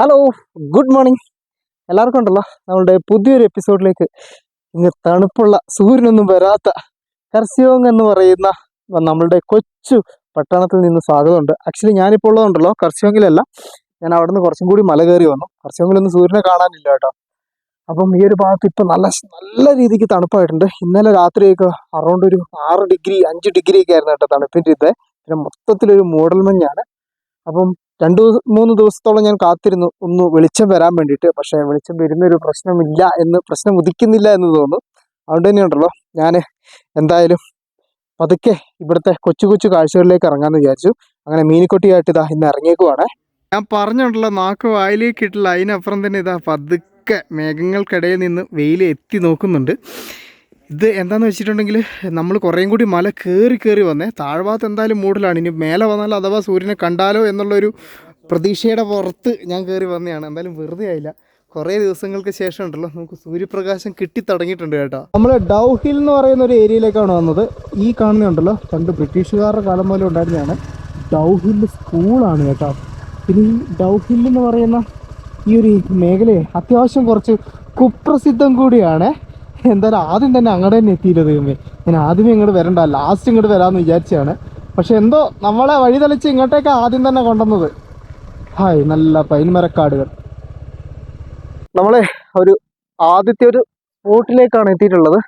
Hello good morning എല്ലാവർക്കും ഉണ്ടല്ലോ. നമ്മളുടെ പുതിയൊരു എപ്പിസോഡിലേക്ക് ഇങ്ങ് തണുപ്പുള്ള സൂര്യനൊന്നും വരാത്ത കർസിയോങ് എന്ന് പറയുന്ന നമ്മളുടെ കൊച്ചു പട്ടണത്തിൽ നിന്ന് സ്വാഗതമുണ്ട്. ആക്ച്വലി ഞാനിപ്പോൾ ഉള്ളതുണ്ടല്ലോ കർസിയോങ്ങിലല്ല ഞാൻ അവിടെ നിന്ന് കുറച്ചും കൂടി മല കയറി വന്നു. കർസിയോങ്ങിലൊന്നും സൂര്യനെ കാണാനില്ല കേട്ടോ. അപ്പം ഈ ഒരു ഭാഗത്ത് ഇപ്പം നല്ല നല്ല രീതിക്ക് തണുപ്പായിട്ടുണ്ട്. ഇന്നലെ രാത്രിയൊക്കെ അറൗണ്ട് ഒരു ആറ് ഡിഗ്രി അഞ്ച് ഡിഗ്രി ഒക്കെ ആയിരുന്നു കേട്ടോ തണുപ്പിന്റെ ഇത്. പിന്നെ മൊത്തത്തിലൊരു മൂടൽ മഞ്ഞാണ് അപ്പം രണ്ടു മൂന്ന് ദിവസത്തോളം ഞാൻ കാത്തിരുന്നു. ഒന്ന് വെളിച്ചം വരാൻ വേണ്ടിയിട്ട്. പക്ഷേ വെളിച്ചം വരുന്നൊരു പ്രശ്നമില്ല എന്ന് പ്രശ്നം ഉദിക്കുന്നില്ല എന്ന് തോന്നുന്നു. അതുകൊണ്ട് തന്നെയുണ്ടല്ലോ ഞാൻ എന്തായാലും പതുക്കെ ഇവിടുത്തെ കൊച്ചു കൊച്ചു കാഴ്ചകളിലേക്ക് ഇറങ്ങാമെന്ന് വിചാരിച്ചു. അങ്ങനെ മീനിക്കൊട്ടിയായിട്ട് ഇതാ ഇന്ന് ഇറങ്ങിയേക്കുവാണ്. ഞാൻ പറഞ്ഞുണ്ടല്ലോ നാക്ക് വായിലേക്ക് ഇട്ടില്ല അതിനപ്പുറം തന്നെ ഇതാ പതുക്കെ മേഘങ്ങൾക്കിടയിൽ നിന്ന് വെയിൽ എത്തി നോക്കുന്നുണ്ട്. ഇത് എന്താണെന്ന് വെച്ചിട്ടുണ്ടെങ്കിൽ നമ്മൾ കുറേയും കൂടി മല കയറി കയറി വന്നേ. താഴ്ഭാഗത്ത് എന്തായാലും മൂടലാണ്. ഇനി മേലെ വന്നാൽ അഥവാ സൂര്യനെ കണ്ടാലോ എന്നുള്ളൊരു പ്രതീക്ഷയുടെ പുറത്ത് ഞാൻ കയറി വന്നതാണ്. എന്തായാലും വെറുതെ ആയില്ല. കുറേ ദിവസങ്ങൾക്ക് ശേഷം ഉണ്ടല്ലോ. നമുക്ക് സൂര്യപ്രകാശം കിട്ടി തുടങ്ങിയിട്ടുണ്ട് കേട്ടോ. നമ്മൾ ഡൗ ഹിൽ എന്ന് പറയുന്ന ഒരു ഏരിയയിലേക്കാണ് വന്നത്. ഈ കാണുന്നുണ്ടല്ലോ പണ്ട് ബ്രിട്ടീഷുകാരുടെ കാലം പോലെ ഉണ്ടായിരുന്നതാണ്. ഡൗ ഹിൽ സ്കൂളാണ് കേട്ടോ. പിന്നെ ഈ ഡൗ ഹിൽ എന്ന് പറയുന്ന ഈ ഒരു മേഖലയെ അത്യാവശ്യം കുറച്ച് കുപ്രസിദ്ധം കൂടിയാണ്. എന്തായാലും ആദ്യം തന്നെ അങ്ങോട്ട് തന്നെ എത്തിയില്ല ദൈവമേ ഞാൻ ആദ്യമേ ഇങ്ങോട്ട് വരണ്ട ലാസ്റ്റ് ഇങ്ങോട്ട് വരാമെന്ന് വിചാരിച്ചാണ് പക്ഷെ എന്തോ നമ്മളെ വഴി തെളിച്ച് ഇങ്ങോട്ടേക്ക് ആദ്യം തന്നെ കൊണ്ടുവന്നത് ഹായ് നല്ല പൈൻമരക്കാടുകൾ നമ്മളെ ഒരു ആദ്യത്തെ ഒരു സ്പോട്ടിലേക്കാണ് എത്തിയിട്ടുള്ളത്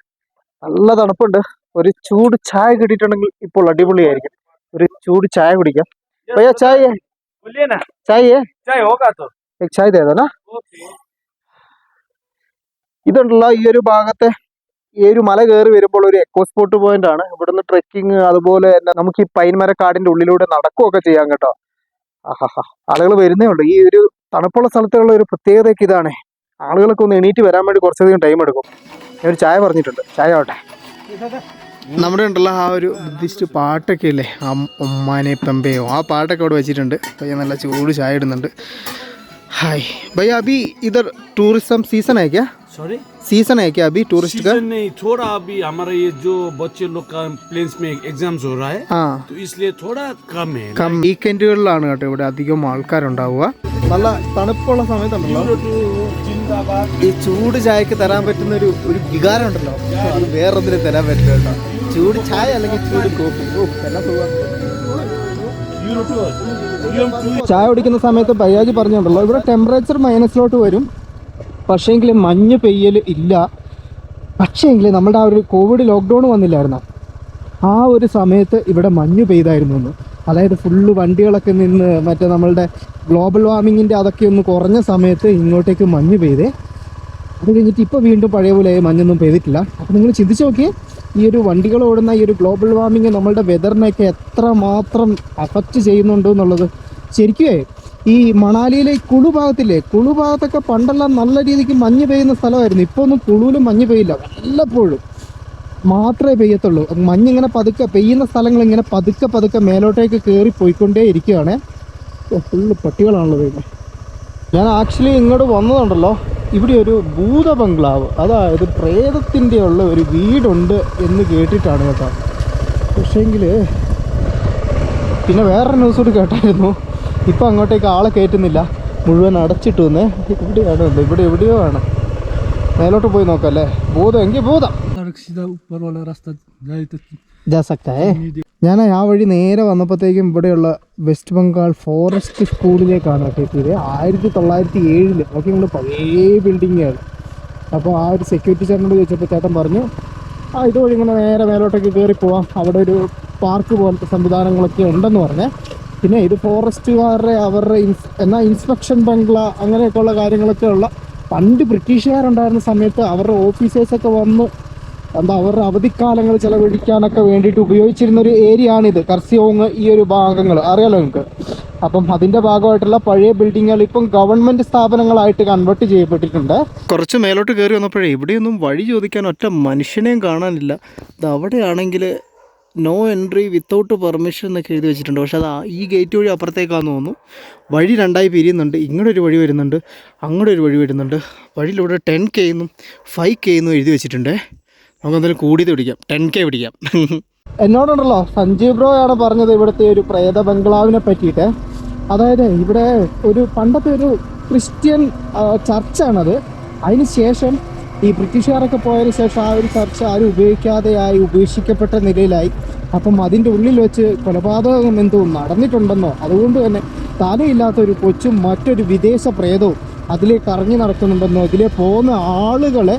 നല്ല തണുപ്പുണ്ട് ഒരു ചൂട് ചായ കിട്ടിയിട്ടുണ്ടെങ്കിൽ ഇപ്പോൾ അടിപൊളിയായിരിക്കും ഒരു ചൂട് ചായ കുടിക്കാം भैया चाय है बोलिए ना चाय है चाहे होगा तो एक चाय दे दो ना ഇതുണ്ടല്ലോ ഈ ഒരു ഭാഗത്തെ ഈ ഒരു മല കയറി വരുമ്പോൾ ഒരു എക്കോ സ്പോട്ട് പോയിന്റ് ആണ്. ഇവിടുന്ന് ട്രെക്കിങ് അതുപോലെ തന്നെ നമുക്ക് ഈ പൈൻമരക്കാടിന്റെ ഉള്ളിലൂടെ നടക്കുകയൊക്കെ ചെയ്യാം കേട്ടോ. ആഹാ ആളുകൾ വരുന്നേ ഉള്ളൂ. ഈ ഒരു തണുപ്പുള്ള സ്ഥലത്തുള്ള ഒരു പ്രത്യേകത ഇതാണ്. ആളുകളൊക്കെ ഒന്ന് എണീറ്റ് വരാൻ വേണ്ടി കുറച്ചധികം ടൈം എടുക്കും. ഞാൻ ഒരു ചായ പറഞ്ഞിട്ടുണ്ട്. ചായ ആവട്ടെ. നമ്മുടെ ഉണ്ടല്ലോ ആ ഒരു ബുദ്ധിസ്റ്റ് പാട്ടൊക്കെ ഇല്ലേ? ആ ഉമ്മാനെ പെമ്പയോ. ആ പാട്ടൊക്കെ അവിടെ വെച്ചിട്ടുണ്ട്. പയ്യ നല്ല ചൂട് ചായ ഇടുന്നുണ്ട്. ഹായ്. ഭയ്യ അബി ഇതർ ടൂറിസം സീസൺ ആയിക്കാ सॉरी सीजन है क्या अभी टूरिस्ट का सीजन नहीं थोड़ा अभी हमारा ये जो बच्चे लोग का प्लेन्स में एग्जाम्स हो रहा है ആ तो इसलिए थोड़ा कम है കം വീക്കെൻഡുകളിലാണ് കേട്ടോ ഇവിടെ അധികം ആൾക്കാരുണ്ടാവുക നല്ല തണുപ്പുള്ള സമയത്തുണ്ടല്ലോ जिंदाबाद ഈ ചൂട് ചായക്ക് തരാൻ പറ്റുന്ന ഒരു ഒരു വികാരം ഉണ്ടല്ലോ അത് വേറൊന്നിനും തരാൻ പറ്റില്ല കേട്ടോ ചൂട് ചായ അല്ലെങ്കിൽ ചൂട് കോഫി ഓ എന്നാ സുഖം ചായ കുടിക്കുന്ന സമയത്ത് ബയ്യാജി പറഞ്ഞുണ്ടല്ലോ ഇവിടെ ടെമ്പറേച്ചർ മൈനസിലോട്ട് വരും പക്ഷേങ്കിൽ മഞ്ഞ് പെയ്യൽ ഇല്ല. പക്ഷേങ്കിൽ നമ്മുടെ ആ ഒരു കോവിഡ് ലോക്ക്ഡൗൺ വന്നില്ലായിരുന്നു? ആ ഒരു സമയത്ത് ഇവിടെ മഞ്ഞ് പെയ്തായിരുന്നു ഒന്ന് അതായത് ഫുള്ള് വണ്ടികളൊക്കെ നിന്ന് മറ്റേ നമ്മളുടെ ഗ്ലോബൽ വാർമിങ്ങിന്റെ അതൊക്കെ ഒന്ന് കുറഞ്ഞ സമയത്ത് ഇങ്ങോട്ടേക്ക് മഞ്ഞ് പെയ്തേ. അത് കഴിഞ്ഞിട്ട് ഇപ്പോൾ വീണ്ടും പഴയ പോലെ മഞ്ഞൊന്നും പെയ്തിട്ടില്ല. അപ്പോൾ നിങ്ങൾ ചിന്തിച്ച് നോക്കിയേ ഈ ഒരു വണ്ടികൾ ഓടുന്ന ഈ ഒരു ഗ്ലോബൽ വാർമിങ് നമ്മളുടെ വെതറിനെയൊക്കെ എത്ര മാത്രം അഫക്റ്റ് ചെയ്യുന്നുണ്ട് എന്നുള്ളത്. ശരിക്കുമേ ഈ മണാലിയിലെ കുളു ഭാഗത്തില്ലേ കുളു ഭാഗത്തൊക്കെ പണ്ടെല്ലാം നല്ല രീതിക്ക് മഞ്ഞ് പെയ്യുന്ന സ്ഥലമായിരുന്നു. ഇപ്പോൾ ഒന്നും കുളുവിലും മഞ്ഞ് പെയ്യില്ല. വല്ലപ്പോഴും മാത്രമേ പെയ്യത്തുള്ളൂ. മഞ്ഞ് മഞ്ഞിങ്ങനെ പതുക്കെ പെയ്യുന്ന സ്ഥലങ്ങൾ ഇങ്ങനെ പതുക്കെ പതുക്കെ മേലോട്ടേക്ക് കയറി പോയിക്കൊണ്ടേ ഇരിക്കുകയാണ്. ഫുള്ള് പട്ടികളാണല്ലോ വരുന്നത് ഞാൻ ആക്ച്വലി ഇങ്ങോട്ട് വന്നതുണ്ടല്ലോ. ഇവിടെ ഒരു ഭൂത ബംഗ്ലാവ് അതായത് പ്രേതത്തിന്റെ ഉള്ള ഒരു വീടുണ്ട് എന്ന് കേട്ടിട്ടാണ് കേട്ടോ. പക്ഷേങ്കിൽ പിന്നെ വേറൊരു ന്യൂസ് കൂടി കേട്ടായിരുന്നു. ഇപ്പം അങ്ങോട്ടേക്ക് ആളെ കയറ്റുന്നില്ല മുഴുവൻ അടച്ചിട്ട് വന്നേ ഇവിടെയാണ് ഇവിടെ എവിടെയോ ആണ്. മേലോട്ട് പോയി നോക്കാം അല്ലേ ബോധം എങ്കിൽ ബോധം ഞാൻ ആ വഴി നേരെ വന്നപ്പോഴത്തേക്കും ഇവിടെയുള്ള വെസ്റ്റ് ബംഗാൾ ഫോറസ്റ്റ് സ്കൂളിലേക്കാണ് എത്തിയത് ആയിരത്തി തൊള്ളായിരത്തി ഏഴിൽ ഒക്കെ നിങ്ങൾ പഴയ ബിൽഡിങ്ങാണ് അപ്പോൾ ആ ഒരു സെക്യൂരിറ്റി ചേട്ടനോട് ചോദിച്ചപ്പോൾ ചേട്ടൻ പറഞ്ഞു ആ ഇതുവഴി ഇങ്ങനെ നേരെ മേലോട്ടേക്ക് കയറി പോവാം. അവിടെ ഒരു പാർക്ക് പോലത്തെ സംവിധാനങ്ങളൊക്കെ ഉണ്ടെന്ന് പറഞ്ഞേ. പിന്നെ ഇത് ഫോറസ്റ്റുകാരുടെ അവരുടെ ഇൻസ് എന്നാൽ ഇൻസ്പെക്ഷൻ ബംഗ്ല അങ്ങനെയൊക്കെയുള്ള കാര്യങ്ങളൊക്കെ ഉള്ള പണ്ട് ബ്രിട്ടീഷുകാരുണ്ടായിരുന്ന സമയത്ത് അവരുടെ ഓഫീസേഴ്സൊക്കെ വന്ന് എന്താ അവരുടെ അവധിക്കാലങ്ങൾ ചെലവഴിക്കാനൊക്കെ വേണ്ടിയിട്ട് ഉപയോഗിച്ചിരുന്ന ഒരു ഏരിയ ആണിത് കർസിയോങ് ഈ ഒരു ഭാഗങ്ങൾ. അറിയാലോ നിങ്ങൾക്ക് അപ്പം അതിന്റെ ഭാഗമായിട്ടുള്ള പഴയ ബിൽഡിങ്ങുകൾ ഇപ്പം ഗവൺമെന്റ് സ്ഥാപനങ്ങളായിട്ട് കൺവേർട്ട് ചെയ്യപ്പെട്ടിട്ടുണ്ട്. കുറച്ച് മേലോട്ട് കയറി വന്നപ്പോഴേ ഇവിടെയൊന്നും വഴി ചോദിക്കാൻ ഒറ്റ മനുഷ്യനെയും കാണാനില്ല. ഇത് അവിടെയാണെങ്കിൽ നോ എൻട്രി വിത്തൗട്ട് പെർമിഷൻ എന്നൊക്കെ എഴുതി വെച്ചിട്ടുണ്ട്. പക്ഷേ അത് ഈ ഗേറ്റ് വഴി അപ്പുറത്തേക്കാന്ന് തോന്നുന്നു. വഴി രണ്ടായി പിരിയുന്നുണ്ട്. ഇങ്ങോട്ടൊരു വഴി വരുന്നുണ്ട്. അങ്ങോട്ട് ഒരു വഴി വരുന്നുണ്ട്. വഴിയിലൂടെ ടെൻ കെ എന്നും ഫൈവ് കെ എന്നും എഴുതി വെച്ചിട്ടുണ്ട്. നമുക്ക് എന്തായാലും കൂടിയത് പിടിക്കാം. ടെൻ കെ പിടിക്കാം. എന്നോടുണ്ടല്ലോ സഞ്ജീവ് ബ്രോ ആണ് പറഞ്ഞത് ഇവിടുത്തെ ഒരു പ്രേത ബംഗ്ലാവിനെ പറ്റിയിട്ട്. അതായത് ഇവിടെ ഒരു പണ്ടത്തെ ഒരു ക്രിസ്ത്യൻ ചർച്ചാണത്. അതിന് ശേഷം ഈ ബ്രിട്ടീഷുകാരൊക്കെ പോയതിന് ശേഷം ആ ഒരു ചർച്ച ആരും ഉപയോഗിക്കാതെയായി ഉപേക്ഷിക്കപ്പെട്ട നിലയിലായി. അപ്പം അതിന്റെ ഉള്ളിൽ വെച്ച് കൊലപാതകം എന്തോ നടന്നിട്ടുണ്ടെന്നോ അതുകൊണ്ട് തന്നെ തലയില്ലാത്ത ഒരു കൊച്ചും മറ്റൊരു വിദേശ പ്രേതവും അതിലേക്ക് ഇറങ്ങി നടക്കുന്നുണ്ടെന്നോ ഇതിലെ പോകുന്ന ആളുകളെ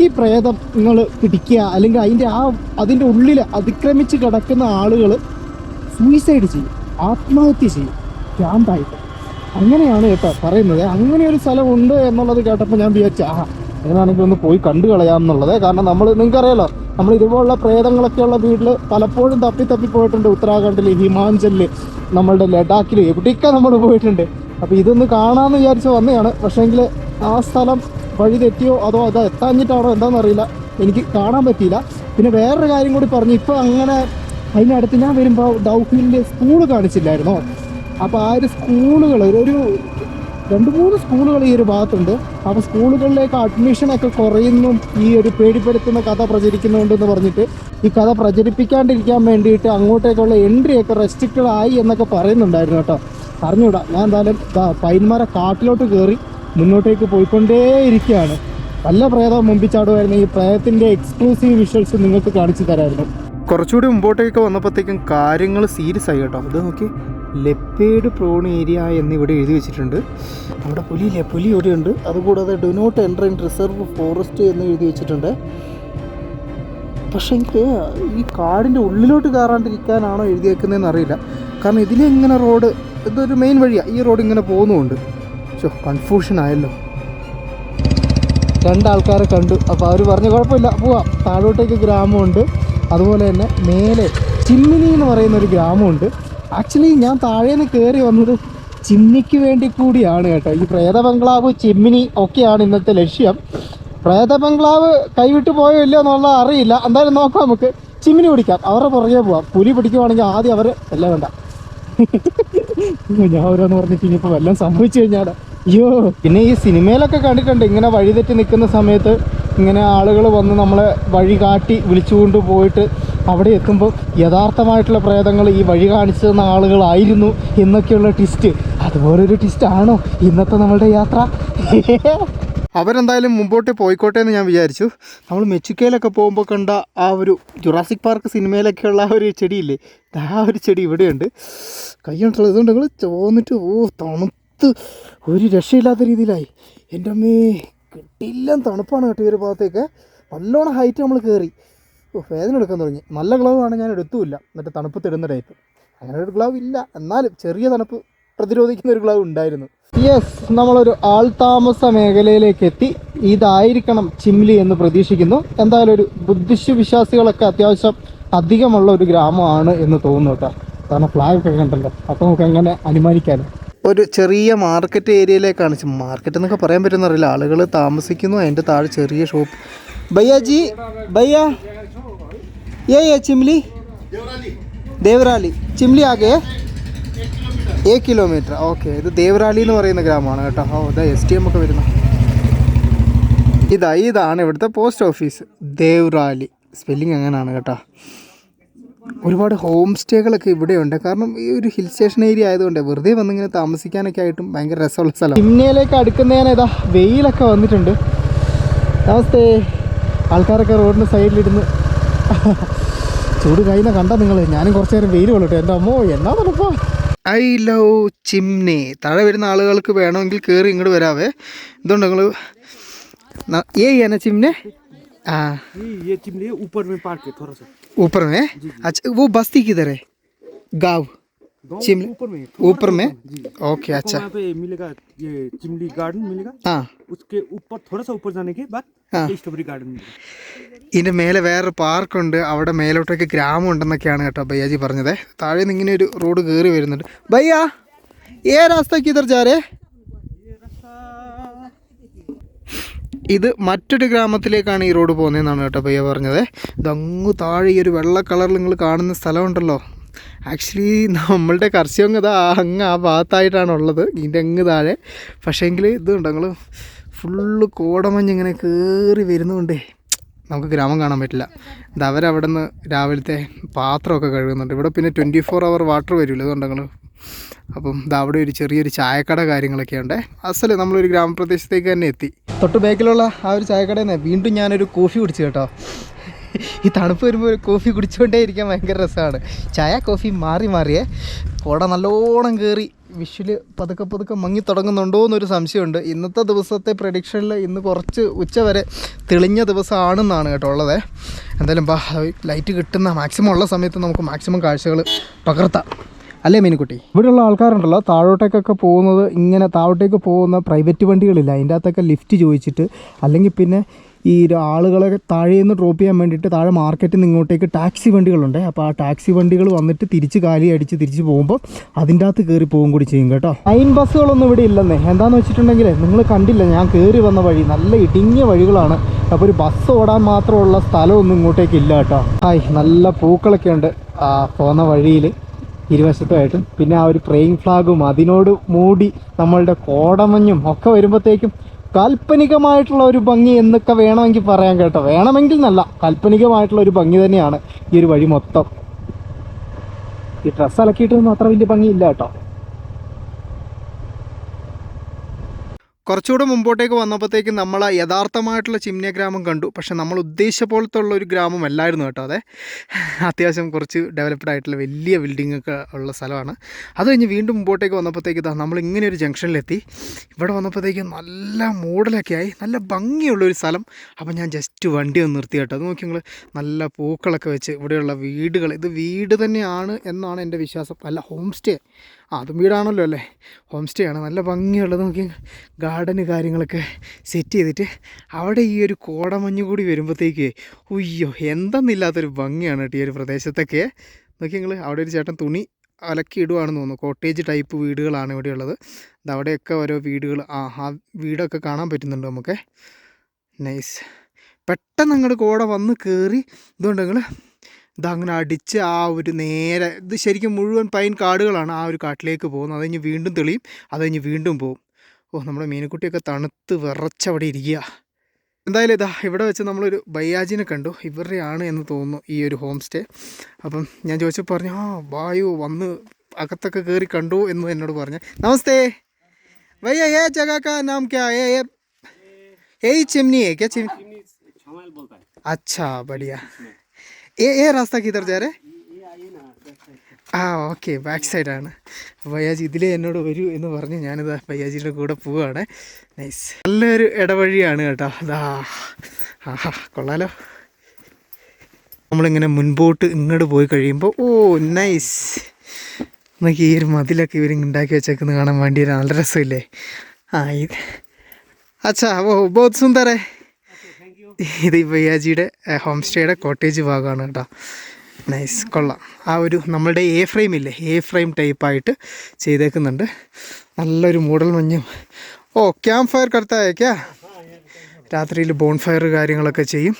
ഈ പ്രേതം നിങ്ങൾ പിടിക്കുക അല്ലെങ്കിൽ അതിന്റെ ആ അതിന്റെ ഉള്ളിൽ അതിക്രമിച്ച് കിടക്കുന്ന ആളുകൾ സൂയിസൈഡ് ചെയ്യും ആത്മഹത്യ ചെയ്യും ക്യാമ്പായിട്ട് അങ്ങനെയാണ് കേട്ടോ പറയുന്നത്. അങ്ങനെ ഒരു സ്ഥലമുണ്ട് എന്നുള്ളത് കേട്ടപ്പോൾ ഞാൻ വിചാരിച്ചു ആ അങ്ങനെയാണെങ്കിൽ ഒന്ന് പോയി കണ്ടു കളയാമെന്നുള്ളത്. കാരണം നമ്മൾ നിങ്ങൾക്കറിയാലോ നമ്മൾ ഇതുപോലുള്ള പ്രേതങ്ങളൊക്കെയുള്ള വീട്ടിൽ പലപ്പോഴും തപ്പി തപ്പി പോയിട്ടുണ്ട്. ഉത്തരാഖണ്ഡിൽ ഹിമാചലിൽ നമ്മളുടെ ലഡാക്കിൽ എവിടെയൊക്കെ നമ്മൾ പോയിട്ടുണ്ട്. അപ്പോൾ ഇതൊന്ന് കാണാമെന്ന് വിചാരിച്ച് വന്നതാണ്. പക്ഷേങ്കിൽ ആ സ്ഥലം വഴി തെറ്റിയോ അതോ അത് എത്താഞ്ഞിട്ടാണോ എന്താണെന്നറിയില്ല എനിക്ക് കാണാൻ പറ്റിയില്ല. പിന്നെ വേറൊരു കാര്യം കൂടി പറഞ്ഞു. ഇപ്പോൾ അങ്ങനെ അതിനടുത്ത് ഞാൻ വരുമ്പോൾ ഡൗഹിലിന്റെ സ്കൂൾ കാണിച്ചില്ലായിരുന്നോ? അപ്പോൾ ആ ഒരു സ്കൂളുകൾ ഒരു രണ്ട് മൂന്ന് സ്കൂളുകൾ ഈ ഒരു ഭാഗത്തുണ്ട്. അപ്പോൾ സ്കൂളുകളിലേക്ക് അഡ്മിഷനൊക്കെ കുറയുന്നു ഈ ഒരു പേടിപ്പെടുത്തുന്ന കഥ പ്രചരിക്കുന്നുണ്ടെന്ന് പറഞ്ഞിട്ട് ഈ കഥ പ്രചരിപ്പിക്കാണ്ടിരിക്കാൻ വേണ്ടിയിട്ട് അങ്ങോട്ടേക്കുള്ള എൻട്രി ഒക്കെ റെസ്ട്രിക്റ്റഡ് ആയി എന്നൊക്കെ പറയുന്നുണ്ടായിരുന്നു കേട്ടോ. അറിഞ്ഞൂടാ ഞാൻ എന്തായാലും പൈന്മാരെ കാട്ടിലോട്ട് കയറി മുന്നോട്ടേക്ക് പോയിക്കൊണ്ടേയിരിക്കുകയാണ്. നല്ല പ്രേതം മുമ്പിച്ചാടുമായിരുന്നു. ഈ പ്രേതത്തിന്റെ എക്സ്ക്ലൂസീവ് വിഷ്വൽസ് നിങ്ങൾക്ക് കാണിച്ചു തരായിരുന്നു. കുറച്ചുകൂടി മുമ്പോട്ടേക്ക് വന്നപ്പോഴത്തേക്കും കാര്യങ്ങൾ സീരിയസ് ആയി കേട്ടോ. അത് നോക്കി. ലെപ്പേഡ് പ്രോൺ ഏരിയ എന്നിവിടെ എഴുതി വെച്ചിട്ടുണ്ട്. നമ്മുടെ പുലിയില്ലേ പുലി ഇവിടെയുണ്ട്. അതുകൂടാതെ do not enter in reserve forest എന്ന് എഴുതി വെച്ചിട്ടുണ്ട്. പക്ഷേ എനിക്ക് ഈ കാടിന്റെ ഉള്ളിലോട്ട് കയറാണ്ടിരിക്കാനാണോ എഴുതിയേക്കുന്നതെന്ന് അറിയില്ല. കാരണം ഇതിലെങ്ങനെ റോഡ് ഇതൊരു മെയിൻ വഴിയാണ് ഈ റോഡ് ഇങ്ങനെ പോകുന്നുമുണ്ട്. ചോ കൺഫ്യൂഷൻ ആയല്ലോ. രണ്ടാൾക്കാരെ കണ്ടു. അപ്പോൾ അവർ പറഞ്ഞു കുഴപ്പമില്ല പോവാം. താഴോട്ടേക്ക് ഗ്രാമമുണ്ട്. അതുപോലെ തന്നെ മേലെ ചിമ്മിനി എന്ന് പറയുന്ന ഒരു ഗ്രാമമുണ്ട്. ആക്ച്വലി ഞാൻ താഴേന്ന് കയറി വന്നത് ചിമ്മിക്ക് വേണ്ടി കൂടിയാണ് കേട്ടോ. ഈ പ്രേത ബംഗ്ലാവ് ചിമ്മിനി ഒക്കെയാണ് ഇന്നത്തെ ലക്ഷ്യം. പ്രേത ബംഗ്ലാവ് കൈവിട്ട് പോയോ ഇല്ലയോ എന്നുള്ളത് അറിയില്ല. എന്തായാലും നോക്കാം നമുക്ക്. ചിമ്മിനി പിടിക്കാം. അവരുടെ പുറകെ പോവാം. പുലി പിടിക്കുവാണെങ്കിൽ ആദ്യം അവർ എല്ലാം വേണ്ട ഞാൻ ഓരോന്ന് പറഞ്ഞിട്ട് ഇനിയിപ്പോൾ എല്ലാം സംഭവിച്ചു കഴിഞ്ഞാൽ. അയ്യോ. പിന്നെ ഈ സിനിമയിലൊക്കെ കണ്ടിട്ടുണ്ട്. ഇങ്ങനെ വഴിതെറ്റി നിൽക്കുന്ന സമയത്ത് ഇങ്ങനെ ആളുകൾ വന്ന് നമ്മളെ വഴി കാട്ടി വിളിച്ചുകൊണ്ട് പോയിട്ട് അവിടെ എത്തുമ്പോൾ യഥാർത്ഥമായിട്ടുള്ള പ്രേതങ്ങൾ ഈ വഴി കാണിച്ചു തന്ന ആളുകളായിരുന്നു എന്നൊക്കെയുള്ള ട്വിസ്റ്റ് അതുപോലൊരു ട്വിസ്റ്റ് ആണോ ഇന്നത്തെ നമ്മളുടെ യാത്ര? അവരെന്തായാലും മുമ്പോട്ട് പോയിക്കോട്ടെ എന്ന് ഞാൻ വിചാരിച്ചു. നമ്മൾ മെച്ചുക്കയിലൊക്കെ പോകുമ്പോൾ കണ്ട ആ ഒരു ജുറാസിക് പാർക്ക് സിനിമയിലൊക്കെയുള്ള ആ ഒരു ചെടിയില്ലേ? ആ ഒരു ചെടി ഇവിടെയുണ്ട്. കയ്യുണ്ടല്ലോ ഇതുകൊണ്ട് നിങ്ങൾ ചോന്നിട്ട് ഓ തണുത്ത്. ഒരു രക്ഷയില്ലാത്ത രീതിയിലായി. എന്റെ അമ്മേ കിട്ടില്ല. തണുപ്പാണ് കേട്ടോ ഈ ഒരു ഭാഗത്തേക്ക്. നല്ലോണം ഹൈറ്റ് നമ്മൾ കയറി ഓ വേദന എടുക്കാൻ തുടങ്ങി. നല്ല ഗ്ലൗ ആണ് ഞാൻ എടുത്തുമില്ല. എന്നിട്ട് തണുപ്പ് തരുന്ന ടൈപ്പ് അങ്ങനെ ഒരു ഗ്ലൗ ഇല്ല. എന്നാലും ചെറിയ തണുപ്പ് പ്രതിരോധിക്കുന്ന ഒരു ഗ്ലൗ ഉണ്ടായിരുന്നു. യെസ് നമ്മളൊരു ആൾതാമസ മേഖലയിലേക്ക് എത്തി. ഇതായിരിക്കണം ചിമ്ലി എന്ന് പ്രതീക്ഷിക്കുന്നു. എന്തായാലും ഒരു ബുദ്ധിസ്റ്റ് വിശ്വാസികളൊക്കെ അത്യാവശ്യം അധികമുള്ള ഒരു ഗ്രാമമാണ് എന്ന് തോന്നുന്നു കേട്ടോ. കാരണം ഫ്ലാഗ് ഒക്കെ കണ്ടല്ലോ. അപ്പോൾ നമുക്ക് എങ്ങനെ അനുമാനിക്കാനും ഒരു ചെറിയ മാർക്കറ്റ് ഏരിയയിലേക്കാണ് മാർക്കറ്റ് എന്നൊക്കെ പറയാൻ പറ്റുന്ന അറിയില്ല. ആളുകൾ താമസിക്കുന്നു. അതിന്റെ താഴെ ചെറിയ ഷോപ്പ് ബയ്യാജി ബയ്യ ഏ है चिमली। ദേവരാലി ചിംലി ആകെ ഏ കിലോമീറ്റർ ഓക്കെ ഇത് ദേവരാലി എന്ന് പറയുന്ന ഗ്രാമമാണ് കേട്ടോ. ഓ ഇതാ എസ് ടി എം ഒക്കെ വരുന്ന. ഇതാ ഇതാണ് ഇവിടുത്തെ പോസ്റ്റ് ഓഫീസ് ദേവരാലി. സ്പെല്ലിംഗ് അങ്ങനെയാണ് കേട്ടോ. ഒരുപാട് ഹോം സ്റ്റേകളൊക്കെ ഇവിടെയുണ്ട്. കാരണം ഈ ഒരു ഹിൽ സ്റ്റേഷൻ ഏരിയ ആയതുകൊണ്ട് വെറുതെ വന്നിങ്ങനെ താമസിക്കാനൊക്കെ ആയിട്ടും ഭയങ്കര രസമുള്ള സ്ഥലം ഇന്നയിലേക്ക് അടുക്കുന്നതിന് ഇതാ വെയിലൊക്കെ വന്നിട്ടുണ്ട്. നമസ്തേ. ആൾക്കാരൊക്കെ റോഡിന്റെ സൈഡിലിരുന്ന് ചൂട് കഴിഞ്ഞ കണ്ട നിങ്ങൾ ഞാനും കുറച്ച് നേരം വെയിൽ കൊള്ളട്ടെ എൻ്റെ അമ്മോ എന്നാ തണുപ്പാ ഐ ലവ് ചിമ്നി താഴെ വരുന്ന ആളുകൾക്ക് വേണമെങ്കിൽ കയറി ഇങ്ങോട്ട് വരാവേ ഇതുകൊണ്ട് നിങ്ങൾ ഏ ആണ് ചിമ്നെ ആ ये ये चिमनी ऊपर में पार्क है थोड़ा सा ऊपर में अच्छा वो बस्ती किधर है गाँव गाँव चिमनी ऊपर में है, ऊपर में जी ओके आपको अच्छा वहाँ पे मिलेगा ये चिमली गार्डन मिलेगा हाँ उसके ऊपर थोड़ा सा ऊपर जाने के बाद हाँ। ये स्ट्रॉबेरी गार्डन मिलेगा ഇതിൻ്റെ മേലെ വേറൊരു പാർക്കുണ്ട് അവിടെ മേലോട്ടൊക്കെ ഗ്രാമം ഉണ്ടെന്നൊക്കെയാണ് കേട്ടോ ഭയ്യാജി പറഞ്ഞത് താഴെ നിന്ന് ഇങ്ങനെ ഒരു റോഡ് കയറി വരുന്നുണ്ട് ഭയ്യ ഏ രാസ്തക്ക് ഇതർ ജാരേ ഇത് മറ്റൊരു ഗ്രാമത്തിലേക്കാണ് ഈ റോഡ് പോകുന്നതെന്നാണ് കേട്ടോ ഭയ്യ പറഞ്ഞത് ഇതങ്ങ് താഴെ ഈ ഒരു വെള്ള കളറിൽ നിങ്ങൾ കാണുന്ന സ്ഥലമുണ്ടല്ലോ ആക്ച്വലി നമ്മളുടെ കർശിയങ്ങ് ഇതാ അങ്ങ് ആ ഭാഗത്തായിട്ടാണ് ഉള്ളത് ഇതിന്റെ അങ്ങ് താഴെ. പക്ഷേങ്കിൽ ഇതുണ്ട് ഞങ്ങൾ ഫുള്ള് കോടമഞ്ഞ് ഇങ്ങനെ കയറി വരുന്നുണ്ടേ. നമുക്ക് ഗ്രാമം കാണാൻ പറ്റില്ല. ഇത് അവരവിടെ നിന്ന് രാവിലത്തെ പാത്രമൊക്കെ കഴുകുന്നുണ്ട്. ഇവിടെ പിന്നെ ട്വന്റി ഫോർ അവർ വാട്ടർ വരില്ല അതുകൊണ്ട് ഞങ്ങൾ അപ്പം ഇത് അവിടെ ഒരു ചെറിയൊരു ചായക്കട കാര്യങ്ങളൊക്കെ ഉണ്ട്. അസൽ നമ്മളൊരു ഗ്രാമപ്രദേശത്തേക്ക് തന്നെ എത്തി. തൊട്ട് ബാക്കിലുള്ള ആ ഒരു ചായക്കടയിൽ നിന്ന് വീണ്ടും ഞാനൊരു കോഫി കുടിച്ചു കേട്ടോ. ഈ തണുപ്പ് വരുമ്പോൾ കോഫി കുടിച്ചുകൊണ്ടേ ഇരിക്കാൻ ഭയങ്കര രസമാണ്. ചായ കോഫി മാറി മാറിയേ. കോട നല്ലോണം കയറി വിഷുൽ പതുക്കെ പതുക്കെ മങ്ങി തുടങ്ങുന്നുണ്ടോ എന്നൊരു സംശയമുണ്ട്. ഇന്നത്തെ ദിവസത്തെ പ്രഡിക്ഷനിൽ ഇന്ന് കുറച്ച് ഉച്ച വരെ തെളിഞ്ഞ ദിവസമാണെന്നാണ് കേട്ടോ ഉള്ളത്. എന്തായാലും ബാ ലൈറ്റ് കിട്ടുന്ന മാക്സിമം ഉള്ള സമയത്ത് നമുക്ക് മാക്സിമം കാഴ്ചകൾ പകർത്താം. അല്ലേ മീനുക്കുട്ടി? ഇവിടെയുള്ള ആൾക്കാരുണ്ടല്ലോ താഴോട്ടേക്കൊക്കെ പോകുന്നത് ഇങ്ങനെ താഴോട്ടേക്ക് പോകുന്ന പ്രൈവറ്റ് വണ്ടികളില്ല. അതിന്റെ അകത്തൊക്കെ ലിഫ്റ്റ് ചോദിച്ചിട്ട് അല്ലെങ്കിൽ പിന്നെ ഈ ആളുകളെ താഴെ നിന്ന് ഡ്രോപ്പ് ചെയ്യാൻ വേണ്ടിയിട്ട് താഴെ മാർക്കറ്റിൽ നിന്ന് ഇങ്ങോട്ടേക്ക് ടാക്സി വണ്ടികളുണ്ട്. അപ്പോൾ ആ ടാക്സി വണ്ടികൾ വന്നിട്ട് തിരിച്ച് കാലി അടിച്ച് തിരിച്ച് പോകുമ്പോൾ അതിന്റെ അകത്ത് കയറി പോകും കൂടി ചെയ്യും കേട്ടോ. ലൈൻ ബസ്സുകളൊന്നും ഇവിടെ ഇല്ലെന്നേ. എന്താണെന്ന് വെച്ചിട്ടുണ്ടെങ്കിൽ നിങ്ങൾ കണ്ടില്ല ഞാൻ കയറി വന്ന വഴി നല്ല ഇടുങ്ങിയ വഴികളാണ്. അപ്പോൾ ഒരു ബസ് ഓടാൻ മാത്രമുള്ള സ്ഥലമൊന്നും ഇങ്ങോട്ടേക്ക് ഇല്ല കേട്ടോ. ഹായ് നല്ല പൂക്കളൊക്കെ ഉണ്ട്. ആ പോകുന്ന വഴിയിൽ ഇരുവശത്തുമായിട്ടും. പിന്നെ ആ ഒരു പ്രേയിങ് ഫ്ലാഗും അതിനോട് മൂടി നമ്മളുടെ കോടമഞ്ഞും ഒക്കെ വരുമ്പോഴത്തേക്കും കാൽപ്പനികമായിട്ടുള്ള ഒരു ഭംഗി എന്നൊക്കെ വേണമെങ്കിൽ പറയാൻ കേട്ടോ. വേണമെങ്കിൽ നല്ല കാൽപ്പനികമായിട്ടുള്ള ഒരു ഭംഗി തന്നെയാണ് ഈ ഒരു വഴി മൊത്തം. ഈ ഡ്രസ്സ് അലക്കിയിട്ടൊന്നും അത്ര വലിയ ഭംഗിയില്ല കേട്ടോ. കുറച്ചുകൂടെ മുമ്പോട്ടേക്ക് വന്നപ്പോഴത്തേക്കും നമ്മൾ യഥാർത്ഥമായിട്ടുള്ള ചിമ്നിയ ഗ്രാമം കണ്ടു. പക്ഷേ നമ്മൾ ഉദ്ദേശിച്ച പോലത്തെ ഉള്ള ഒരു ഗ്രാമമല്ലായിരുന്നു കേട്ടോ അതെ. അത്യാവശ്യം കുറച്ച് ഡെവലപ്ഡ് ആയിട്ടുള്ള വലിയ ബിൽഡിംഗ് ഒക്കെ ഉള്ള സ്ഥലമാണ്. അത് കഴിഞ്ഞ് വീണ്ടും മുമ്പോട്ടേക്ക് വന്നപ്പോഴത്തേക്ക് നമ്മൾ ഇങ്ങനെ ഒരു ജംഗ്ഷനിലെത്തി ഇവിടെ വന്നപ്പോഴത്തേക്ക് നല്ല മോഡലൊക്കെ ആയി. നല്ല ഭംഗിയുള്ള ഒരു സ്ഥലം. അപ്പോൾ ഞാൻ ജസ്റ്റ് വണ്ടി ഒന്ന് നിർത്തി കേട്ടോ. അത് നോക്കി നിങ്ങൾ നല്ല പൂക്കളൊക്കെ വെച്ച് ഇവിടെയുള്ള വീടുകൾ. ഇത് വീട് തന്നെയാണ് എന്നാണ് എന്റെ വിശ്വാസം. അല്ല ഹോം സ്റ്റേ അതും വീടാണല്ലോ അല്ലേ? ഹോം സ്റ്റേ ആണ്. നല്ല ഭംഗിയുള്ളത്. നോക്കി. ഗാർഡന് കാര്യങ്ങളൊക്കെ സെറ്റ് ചെയ്തിട്ട് അവിടെ ഈ ഒരു കോടമഞ്ഞ് കൂടി വരുമ്പോഴത്തേക്ക് ഉയ്യോ എന്തെന്നില്ലാത്തൊരു ഭംഗിയാണ് കേട്ടോ ഈ ഒരു പ്രദേശത്തൊക്കെ. നോക്കി നിങ്ങൾ അവിടെ ഒരു ചേട്ടൻ തുണി അലക്കി ഇടുവാണെന്ന് തോന്നുന്നു. കോട്ടേജ് ടൈപ്പ് വീടുകളാണ് ഇവിടെയുള്ളത് അവിടെയൊക്കെ ഓരോ വീടുകൾ ആ ആ വീടൊക്കെ കാണാൻ പറ്റുന്നുണ്ട് നമുക്ക്. നൈസ് പെട്ടെന്ന് അങ്ങോട്ട് കോട വന്ന് കയറി ഇതുകൊണ്ട് നിങ്ങൾ ഇതങ്ങനെ അടിച്ച് ആ ഒരു നേരെ ഇത് ശരിക്കും മുഴുവൻ പൈൻ കാടുകളാണ് ആ ഒരു കാട്ടിലേക്ക് പോകുന്നത്. അതുകഴിഞ്ഞ് വീണ്ടും തെളിയും. അതുകഴിഞ്ഞ് വീണ്ടും പോകും ഓ നമ്മുടെ മീനക്കുട്ടിയൊക്കെ തണുത്ത് വിറച്ചവിടെ ഇരിക്കുക എന്തായാലും ഇതാ ഇവിടെ വെച്ച് നമ്മളൊരു ബയ്യാജിനെ കണ്ടു. ഇവരുടെയാണ് എന്ന് തോന്നുന്നു ഈ ഒരു ഹോം സ്റ്റേ. അപ്പം ഞാൻ ചോദിച്ചപ്പോൾ പറഞ്ഞു ആ വായു വന്ന് അകത്തൊക്കെ കയറി കണ്ടു എന്ന് എന്നോട് പറഞ്ഞു. നമസ്തേ. ഭയ്യ ഏ ജഗാക്ക നാം ക്യാ ഏ ഏ. ചിമ്നി ക്യാ ചിമ്നി അച്ഛാ ബടിയ. ये ये रास्ता किधर जा रहे ആ ഓക്കെ ബാക്ക് സൈഡാണ് ഭയ്യാജി ഇതിലേ എന്നോട് വരൂ എന്ന് പറഞ്ഞ് ഞാനിത് ഭയ്യാജിയുടെ കൂടെ പോവുകയാണ് നൈസ് നല്ലൊരു ഇടവഴിയാണ് കേട്ടോ അതാ ആഹാ കൊള്ളാലോ നമ്മളിങ്ങനെ മുൻപോട്ട് ഇങ്ങോട്ട് പോയി കഴിയുമ്പോൾ ഓ നൈസ് നോക്കി ഈ ഒരു മതിലൊക്കെ ഇവർ ഉണ്ടാക്കി വെച്ചേക്കുന്നത് കാണാൻ വേണ്ടി ഒരു നല്ല രസമില്ലേ ആ ഇത് അച്ഛാ ഓ ബോത്ത് സുന്ദരേ ഇത് ഈ ഭയ്യാജിയുടെ ഹോം സ്റ്റേയുടെ കോട്ടേജ് ഭാഗമാണ് കേട്ടോ നൈസ് കൊള്ളാം ആ ഒരു നമ്മളുടെ എ ഫ്രെയിം ഇല്ലേ എ ഫ്രെയിം ടൈപ്പായിട്ട് ചെയ്തേക്കുന്നുണ്ട് നല്ലൊരു മൂടൽ മഞ്ഞും ഓ ക്യാമ്പ് ഫയർ കടത്തായ ക്യാ രാത്രിയിൽ ബോൺ ഫയർ കാര്യങ്ങളൊക്കെ ചെയ്യും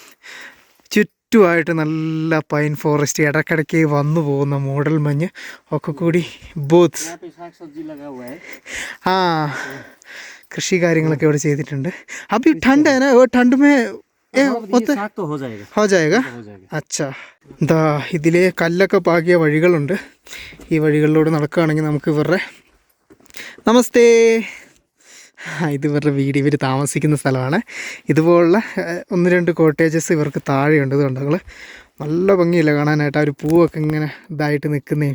ചുറ്റുമായിട്ട് നല്ല പൈൻ ഫോറസ്റ്റ് ഇടയ്ക്കിടയ്ക്ക് വന്നു പോകുന്ന മൂടൽ മഞ്ഞ് ഒക്കെ കൂടി ബോത്ത് यहाँ पे साग सब्जी लगा हुआ है ആ കൃഷി കാര്യങ്ങളൊക്കെ ഇവിടെ ചെയ്തിട്ടുണ്ട് അപ്പൊ ഈ ठंड है ना वो ठंड में ഹോ അച്ഛാ. ദാ ഇതിലെ കല്ലൊക്കെ പാകിയ വഴികളുണ്ട്. ഈ വഴികളിലൂടെ നടക്കുകയാണെങ്കിൽ നമുക്ക് ഇവരുടെ നമസ്തേ. ഇത് ഇവരുടെ വീട്. ഇവർ താമസിക്കുന്ന സ്ഥലമാണ്. ഇതുപോലുള്ള ഒന്ന് രണ്ട് കോട്ടേജസ് ഇവർക്ക് താഴെയുണ്ട്. ഇതുകൊണ്ട് ഞങ്ങൾ നല്ല ഭംഗിയില്ല കാണാനായിട്ട്. ആ ഒരു പൂവൊക്കെ ഇങ്ങനെ ഇതായിട്ട് നിൽക്കുന്നേ.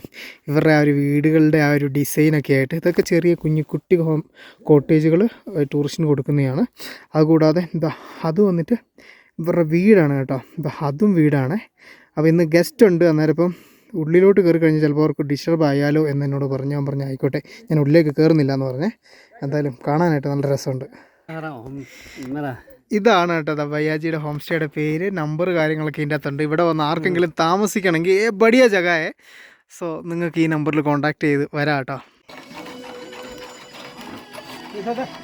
ഇവരുടെ ആ ഒരു വീടുകളുടെ ആ ഒരു ഡിസൈനൊക്കെ ആയിട്ട് ഇതൊക്കെ ചെറിയ കുഞ്ഞു കുട്ടി ഹോം കോട്ടേജുകൾ ടൂറിസ്റ്റിന് കൊടുക്കുന്നതാണ്. അതുകൂടാതെ എന്താ അത് വന്നിട്ട് ഇവരുടെ വീടാണ് കേട്ടോ. അതും വീടാണ്. അപ്പോൾ ഇന്ന് ഗസ്റ്റ് ഉണ്ട്. അന്നേരം ഇപ്പം ഉള്ളിലോട്ട് കയറി കഴിഞ്ഞാൽ ചിലപ്പോൾ അവർക്ക് ഡിസ്റ്റർബ് ആയാലോ എന്ന് എന്നോട് പറഞ്ഞു ഞാൻ പറഞ്ഞു ആയിക്കോട്ടെ. ഞാൻ ഉള്ളിലേക്ക് കയറുന്നില്ല എന്ന് പറഞ്ഞേ. എന്തായാലും കാണാനായിട്ട് നല്ല രസമുണ്ട്. ഇതാണ് കേട്ടോ ഭയ്യാജിയുടെ ഹോം സ്റ്റേയുടെ പേര് നമ്പർ കാര്യങ്ങളൊക്കെ ഇതിന്റെ അകത്തുണ്ട്. ഇവിടെ വന്ന് ആർക്കെങ്കിലും താമസിക്കണമെങ്കിൽ ഏ ബടിയ ജഗായെ സോ നിങ്ങൾക്ക് ഈ നമ്പറിൽ കോൺടാക്ട് ചെയ്ത് വരാം കേട്ടോ.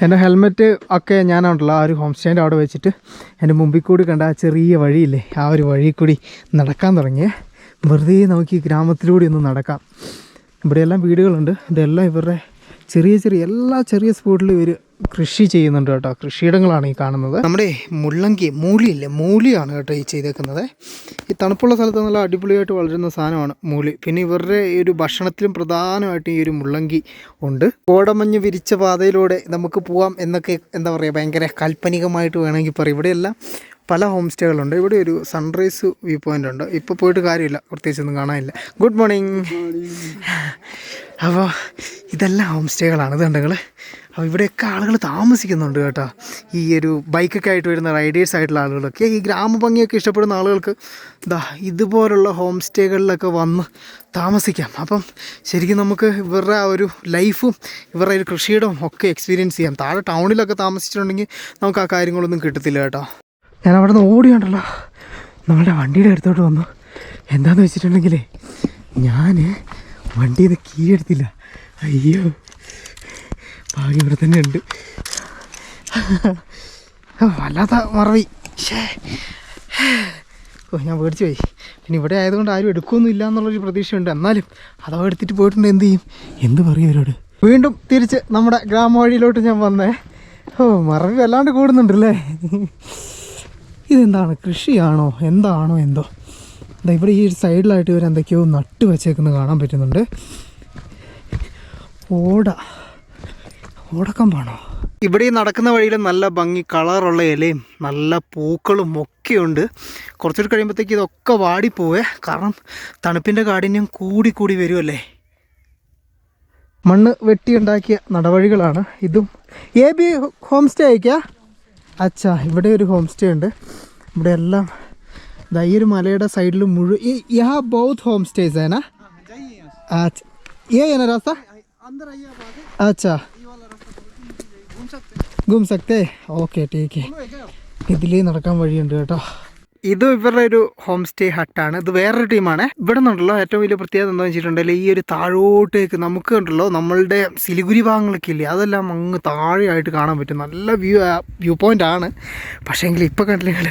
എന്റെ ഹെൽമെറ്റ് ഒക്കെ ഞാനാണല്ലോ ആ ഒരു ഹോം സ്റ്റേന്റെ അവിടെ വെച്ചിട്ട് എന്റെ മുമ്പിൽ കൂടി കണ്ട ആ ചെറിയ വഴിയില്ലേ ആ ഒരു വഴി കൂടി നടക്കാൻ തുടങ്ങിയേ. വെറുതെ നമുക്ക് ഈ ഗ്രാമത്തിലൂടെ ഒന്ന് നടക്കാം. ഇവിടെയെല്ലാം വീടുകളുണ്ട്. ഇതെല്ലാം ഇവരുടെ ചെറിയ ചെറിയ എല്ലാ ചെറിയ സ്പോട്ടിലും ഇവർ കൃഷി ചെയ്യുന്നുണ്ട് കേട്ടോ. കൃഷിയിടങ്ങളാണ് ഈ കാണുന്നത്. നമ്മുടെ മുള്ളങ്കി മൂലിയില്ലേ? മൂലിയാണ് കേട്ടോ ഈ ചെയ്തേക്കുന്നത്. ഈ തണുപ്പുള്ള സ്ഥലത്ത് നല്ല അടിപൊളിയായിട്ട് വളരുന്ന സാധനമാണ് മൂലി. പിന്നെ ഇവരുടെ ഈ ഒരു ഭക്ഷണത്തിലും പ്രധാനമായിട്ട് ഈ ഒരു മുള്ളങ്കി ഉണ്ട്. കോടമഞ്ഞ് വിരിച്ച പാതയിലൂടെ നമുക്ക് പോവാം എന്നൊക്കെ എന്താ പറയുക ഭയങ്കര കാൽപ്പനികമായിട്ട് വേണമെങ്കിൽ പറയും. ഇവിടെയെല്ലാം പല ഹോം സ്റ്റേകളുണ്ട്. ഇവിടെ ഒരു സൺറൈസ് വ്യൂ പോയിന്റ് ഉണ്ട്. ഇപ്പോൾ പോയിട്ട് കാര്യമില്ല. പ്രത്യേകിച്ചൊന്നും കാണാനില്ല. Good morning. അപ്പോൾ ഇതെല്ലാം ഹോം സ്റ്റേകളാണ്. ഇത് കണ്ടങ്ങൾ അപ്പോൾ ഇവിടെയൊക്കെ ആളുകൾ താമസിക്കുന്നുണ്ട് കേട്ടോ. ഈ ഒരു ബൈക്കൊക്കെ ആയിട്ട് വരുന്ന റൈഡേഴ്സ് ആയിട്ടുള്ള ആളുകളൊക്കെ. ഈ ഗ്രാമഭംഗിയൊക്കെ ഇഷ്ടപ്പെടുന്ന ആളുകൾക്ക് ഇതാ ഇതുപോലുള്ള ഹോം സ്റ്റേകളിലൊക്കെ വന്ന് താമസിക്കാം. അപ്പം ശരിക്കും നമുക്ക് ഇവരുടെ ആ ഒരു ലൈഫും ഇവരുടെ ഒരു കൃഷിയിടവും ഒക്കെ എക്സ്പീരിയൻസ് ചെയ്യാം. താഴെ ടൗണിലൊക്കെ താമസിച്ചിട്ടുണ്ടെങ്കിൽ നമുക്ക് ആ കാര്യങ്ങളൊന്നും കിട്ടത്തില്ല കേട്ടോ. ഞാൻ അവിടെ നിന്ന് ഓടിയുണ്ടല്ലോ. നമ്മളുടെ വണ്ടിയുടെ അടുത്തോട്ട് വന്നു. എന്താണെന്ന് വെച്ചിട്ടുണ്ടെങ്കിലേ ഞാൻ വണ്ടിയിൽ നിന്ന് കീ എടുത്തില്ല അയ്യോ. ഭാഗ്യം ഇവിടെ തന്നെ ഉണ്ട്. ആ, വല്ലാത്ത മറവി. ഓ ഞാൻ പേടിച്ചു പോയി. പിന്നെ ഇവിടെ ആയതുകൊണ്ട് ആരും എടുക്കുമൊന്നും ഇല്ല എന്നുള്ളൊരു പ്രതീക്ഷയുണ്ട്. എന്നാലും അഥവാ എടുത്തിട്ട് പോയിട്ടുണ്ട് എന്ത് ചെയ്യും? എന്ത് പറയും ഇവരോട്? വീണ്ടും തിരിച്ച് നമ്മുടെ ഗ്രാമവഴിയിലോട്ട് ഞാൻ വന്നേ. ഓ മറവി വല്ലാണ്ട് കൂടുന്നുണ്ടല്ലേ? ഇതെന്താണ്? കൃഷിയാണോ? എന്താണോ എന്തോ? എന്താ ഇവിടെ ഈ ഒരു സൈഡിലായിട്ട് ഇവരെന്തൊക്കെയോ നട്ട് വെച്ചേക്കുന്നത് കാണാൻ പറ്റുന്നുണ്ട്. ഓട. ഓടക്കമ്പാണോ? ഇവിടെ നടക്കുന്ന വഴിയിൽ നല്ല ഭംഗി കളറുള്ള ഇലയും നല്ല പൂക്കളും ഒക്കെ ഉണ്ട് കുറച്ചുകൂടി കഴിയുമ്പോഴത്തേക്ക് ഇതൊക്കെ വാടിപ്പോവേ. കാരണം തണുപ്പിന്റെ കാഠിന്യം കൂടി കൂടി വരുമല്ലേ മണ്ണ് വെട്ടിയുണ്ടാക്കിയ നടവഴികളാണ് ഇതും. എ ബി ഹോം സ്റ്റേ അയക്കാ അച്ഛാ ഇവിടെ ഒരു ഹോം സ്റ്റേ ഉണ്ട്. ഇവിടെ എല്ലാം ഈ ഒരു മലയുടെ സൈഡിൽ മുഴുവൻ യഹാ ബൗത്ത് ഹോം സ്റ്റേസ് ഏനാ ആ ഏ ഏനാ രാസ്ത? അച്ഛാ ഗും സക്തേ ഓക്കെ ടേക്ക്. ഇതിലേ നടക്കാൻ വഴിയുണ്ട് കേട്ടോ. ഇത് ഇവരുടെ ഒരു ഹോം സ്റ്റേ ഹട്ടാണ്. ഇത് വേറൊരു ടീമാണ്. ഇവിടെ നിന്നുണ്ടല്ലോ ഏറ്റവും വലിയ പ്രത്യേകത എന്താണെന്ന് വെച്ചിട്ടുണ്ടെങ്കിൽ ഈ ഒരു താഴോട്ടേക്ക് നമുക്ക് കണ്ടല്ലോ നമ്മളുടെ സിലിഗുരി ഭാഗങ്ങളൊക്കെ ഇല്ലേ? അതെല്ലാം അങ്ങ് താഴെയായിട്ട് കാണാൻ പറ്റും. നല്ല വ്യൂ വ്യൂ പോയിന്റ് ആണ്. പക്ഷേ എങ്കിൽ ഇപ്പോൾ കണ്ടില്ലെങ്കിൽ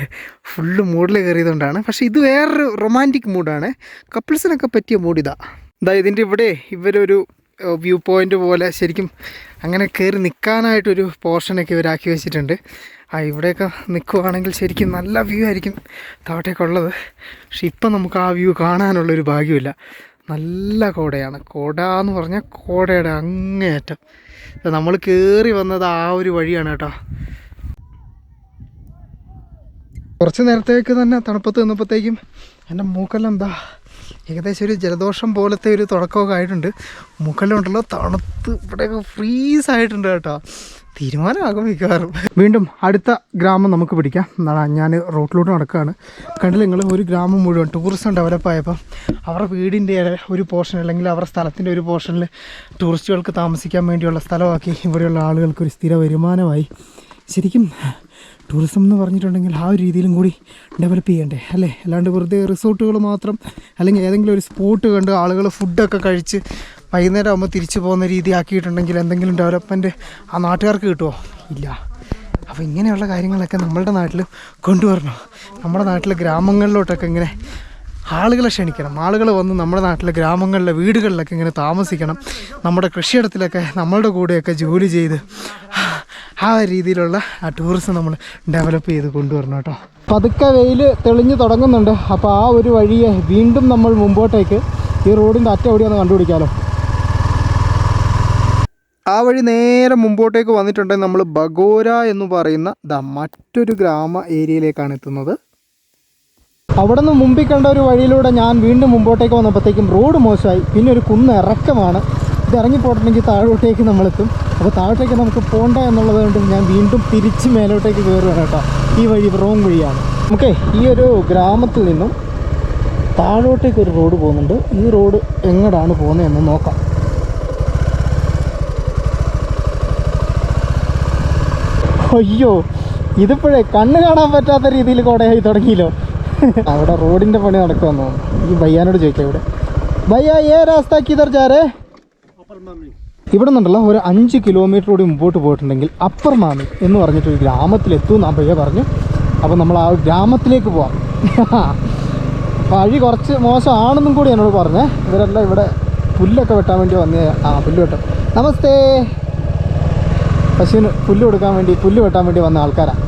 ഫുള്ള് മൂഡിൽ കയറിയതുകൊണ്ടാണ്. പക്ഷേ ഇത് വേറൊരു റൊമാന്റിക് മൂഡാണ് കപ്പിൾസിനൊക്കെ പറ്റിയ മൂഡ് ഇതാ. ഇതാ ഇതിന്റെ ഇവിടെ ഇവരൊരു വ്യൂ പോയിന്റ് പോലെ ശരിക്കും അങ്ങനെ കയറി നിൽക്കാനായിട്ടൊരു പോർഷനൊക്കെ ഇവരാക്കി വെച്ചിട്ടുണ്ട്. ആ ഇവിടെയൊക്കെ നിൽക്കുവാണെങ്കിൽ ശരിക്കും നല്ല വ്യൂ ആയിരിക്കും താഴത്തേക്കുള്ളത്. പക്ഷെ ഇപ്പം നമുക്ക് ആ വ്യൂ കാണാനുള്ളൊരു ഭാഗ്യമില്ല നല്ല കോടയാണ്. കോട എന്ന് പറഞ്ഞാൽ കോടയുടെ അങ്ങേയറ്റം. നമ്മൾ കയറി വന്നത് ആ ഒരു വഴിയാണ് കേട്ടോ. കുറച്ച് നേരത്തേക്ക് തന്നെ തണുപ്പത്ത് നിന്നപ്പോഴത്തേക്കും എന്റെ മൂക്കെല്ലാം എന്താ ഏകദേശം ഒരു ജലദോഷം പോലത്തെ ഒരു തുടക്കമൊക്കെ ആയിട്ടുണ്ട്. മുകളിലുണ്ടല്ലോ തണുത്ത് ഇവിടെയൊക്കെ ഫ്രീസ് ആയിട്ടുണ്ട് കേട്ടോ. തീരുമാനമാകും മിക്കവാറും. വീണ്ടും അടുത്ത ഗ്രാമം നമുക്ക് പിടിക്കാം. എന്നാണ് ഞാൻ റോട്ടിലോട്ട് നടക്കുകയാണ്. കണ്ടില്ല നിങ്ങൾ ഒരു ഗ്രാമം മുഴുവൻ ടൂറിസം ഡെവലപ്പ് ആയപ്പോൾ അവരുടെ വീടിന്റെ ഒരു പോർഷൻ അല്ലെങ്കിൽ അവരുടെ സ്ഥലത്തിന്റെ ഒരു പോർഷനിൽ ടൂറിസ്റ്റുകൾക്ക് താമസിക്കാൻ വേണ്ടിയുള്ള സ്ഥലമാക്കി ഇവിടെയുള്ള ആളുകൾക്ക് ഒരു സ്ഥിര വരുമാനമായി. ശരിക്കും ടൂറിസം എന്ന് പറഞ്ഞിട്ടുണ്ടെങ്കിൽ ആ ഒരു രീതിയിലും കൂടി ഡെവലപ്പ് ചെയ്യണ്ടേ അല്ലേ? അല്ലാണ്ട് വെറുതെ റിസോർട്ടുകൾ മാത്രം അല്ലെങ്കിൽ ഏതെങ്കിലും ഒരു സ്പോട്ട് കണ്ട് ആളുകൾ ഫുഡൊക്കെ കഴിച്ച് വൈകുന്നേരം ആകുമ്പോൾ തിരിച്ചു പോകുന്ന രീതി ആക്കിയിട്ടുണ്ടെങ്കിൽ എന്തെങ്കിലും ഡെവലപ്മെന്റ് ആ നാട്ടുകാർക്ക് കിട്ടുമോ ഇല്ല. അപ്പോൾ ഇങ്ങനെയുള്ള കാര്യങ്ങളൊക്കെ നമ്മളുടെ നാട്ടിൽ കൊണ്ടുവരണം. നമ്മുടെ നാട്ടിലെ ഗ്രാമങ്ങളിലോട്ടൊക്കെ ഇങ്ങനെ ആളുകളെ ക്ഷണിക്കണം. ആളുകൾ വന്ന് നമ്മുടെ നാട്ടിലെ ഗ്രാമങ്ങളിലെ വീടുകളിലൊക്കെ ഇങ്ങനെ താമസിക്കണം. നമ്മുടെ കൃഷിയിടത്തിലൊക്കെ നമ്മളുടെ കൂടെയൊക്കെ ജോലി ചെയ്ത് ആ രീതിയിലുള്ള ആ ടൂറിസം നമ്മൾ ഡെവലപ്പ് ചെയ്ത് കൊണ്ടുവരണം കേട്ടോ. പതുക്കെ വെയിൽ തെളിഞ്ഞു തുടങ്ങുന്നുണ്ട്. അപ്പോൾ ആ ഒരു വഴിയെ വീണ്ടും നമ്മൾ മുമ്പോട്ടേക്ക് ഈ റോഡിന്റെ അറ്റം എവിടെയാണെന്ന് കണ്ടുപിടിക്കാമല്ലോ ആ വഴി നേരെ മുമ്പോട്ടേക്ക് വന്നിട്ടുണ്ടെങ്കിൽ നമ്മൾ ബഗോര എന്ന് പറയുന്ന ദാ മറ്റൊരു ഗ്രാമ ഏരിയയിലേക്കാണ് എത്തുന്നത്. അവിടെ നിന്ന് മുമ്പിൽ കണ്ട ഒരു വഴിയിലൂടെ ഞാൻ വീണ്ടും മുമ്പോട്ടേക്ക് വന്നപ്പോഴത്തേക്കും റോഡ് മോശമായി. പിന്നെ ഒരു കുന്ന് ഇറക്കമാണ്. ഇത് ഇറങ്ങിപ്പോയിട്ടുണ്ടെങ്കിൽ താഴോട്ടേക്ക് നമ്മളെത്തും. അപ്പോൾ താഴോട്ടേക്ക് നമുക്ക് പോണ്ട എന്നുള്ളത് കൊണ്ട് ഞാൻ വീണ്ടും തിരിച്ച് മേലോട്ടേക്ക് കയറുകയാണ് കേട്ടോ. ഈ വഴി റോങ് വഴിയാണ്. നമുക്ക് ഈ ഒരു ഗ്രാമത്തിൽ നിന്നും താഴോട്ടേക്ക് ഒരു റോഡ് പോകുന്നുണ്ട്. ഈ റോഡ് എങ്ങടാണ് പോകുന്നതെന്ന് നോക്കാം. അയ്യോ ഇതിപ്പോഴേ കണ്ണ് കാണാൻ പറ്റാത്ത രീതിയിൽ കോടയായി തുടങ്ങിയല്ലോ. അവിടെ റോഡിന്റെ പണി നടക്കുമെന്ന് ഈ ഭയ്യാനോട് ചോദിക്കാം ഇവിടെ. ഭയ്യ ഏ രാസ്താക്കി തർജാരേ ജാരേ ഇവിടെ നിന്നുണ്ടല്ലോ ഒരു അഞ്ച് കിലോമീറ്റർ കൂടി മുമ്പോട്ട് പോയിട്ടുണ്ടെങ്കിൽ അപ്പർ മാമി എന്ന് പറഞ്ഞിട്ട് ഒരു ഗ്രാമത്തിലെത്തും എന്നാ ഭയ്യ പറഞ്ഞു. അപ്പോൾ നമ്മൾ ആ ഗ്രാമത്തിലേക്ക് പോവാം. വഴി കുറച്ച് മോശമാണെന്നും കൂടി എന്നോട് പറഞ്ഞേ. ഇവരെല്ലാം ഇവിടെ പുല്ലൊക്കെ വെട്ടാൻ വേണ്ടി വന്ന. ആ പുല്ല് വെട്ടും. നമസ്തേ. പശുവിന് പുല്ല് കൊടുക്കാൻ വേണ്ടി പുല്ല് വെട്ടാൻ വേണ്ടി വന്ന ആൾക്കാരാണ്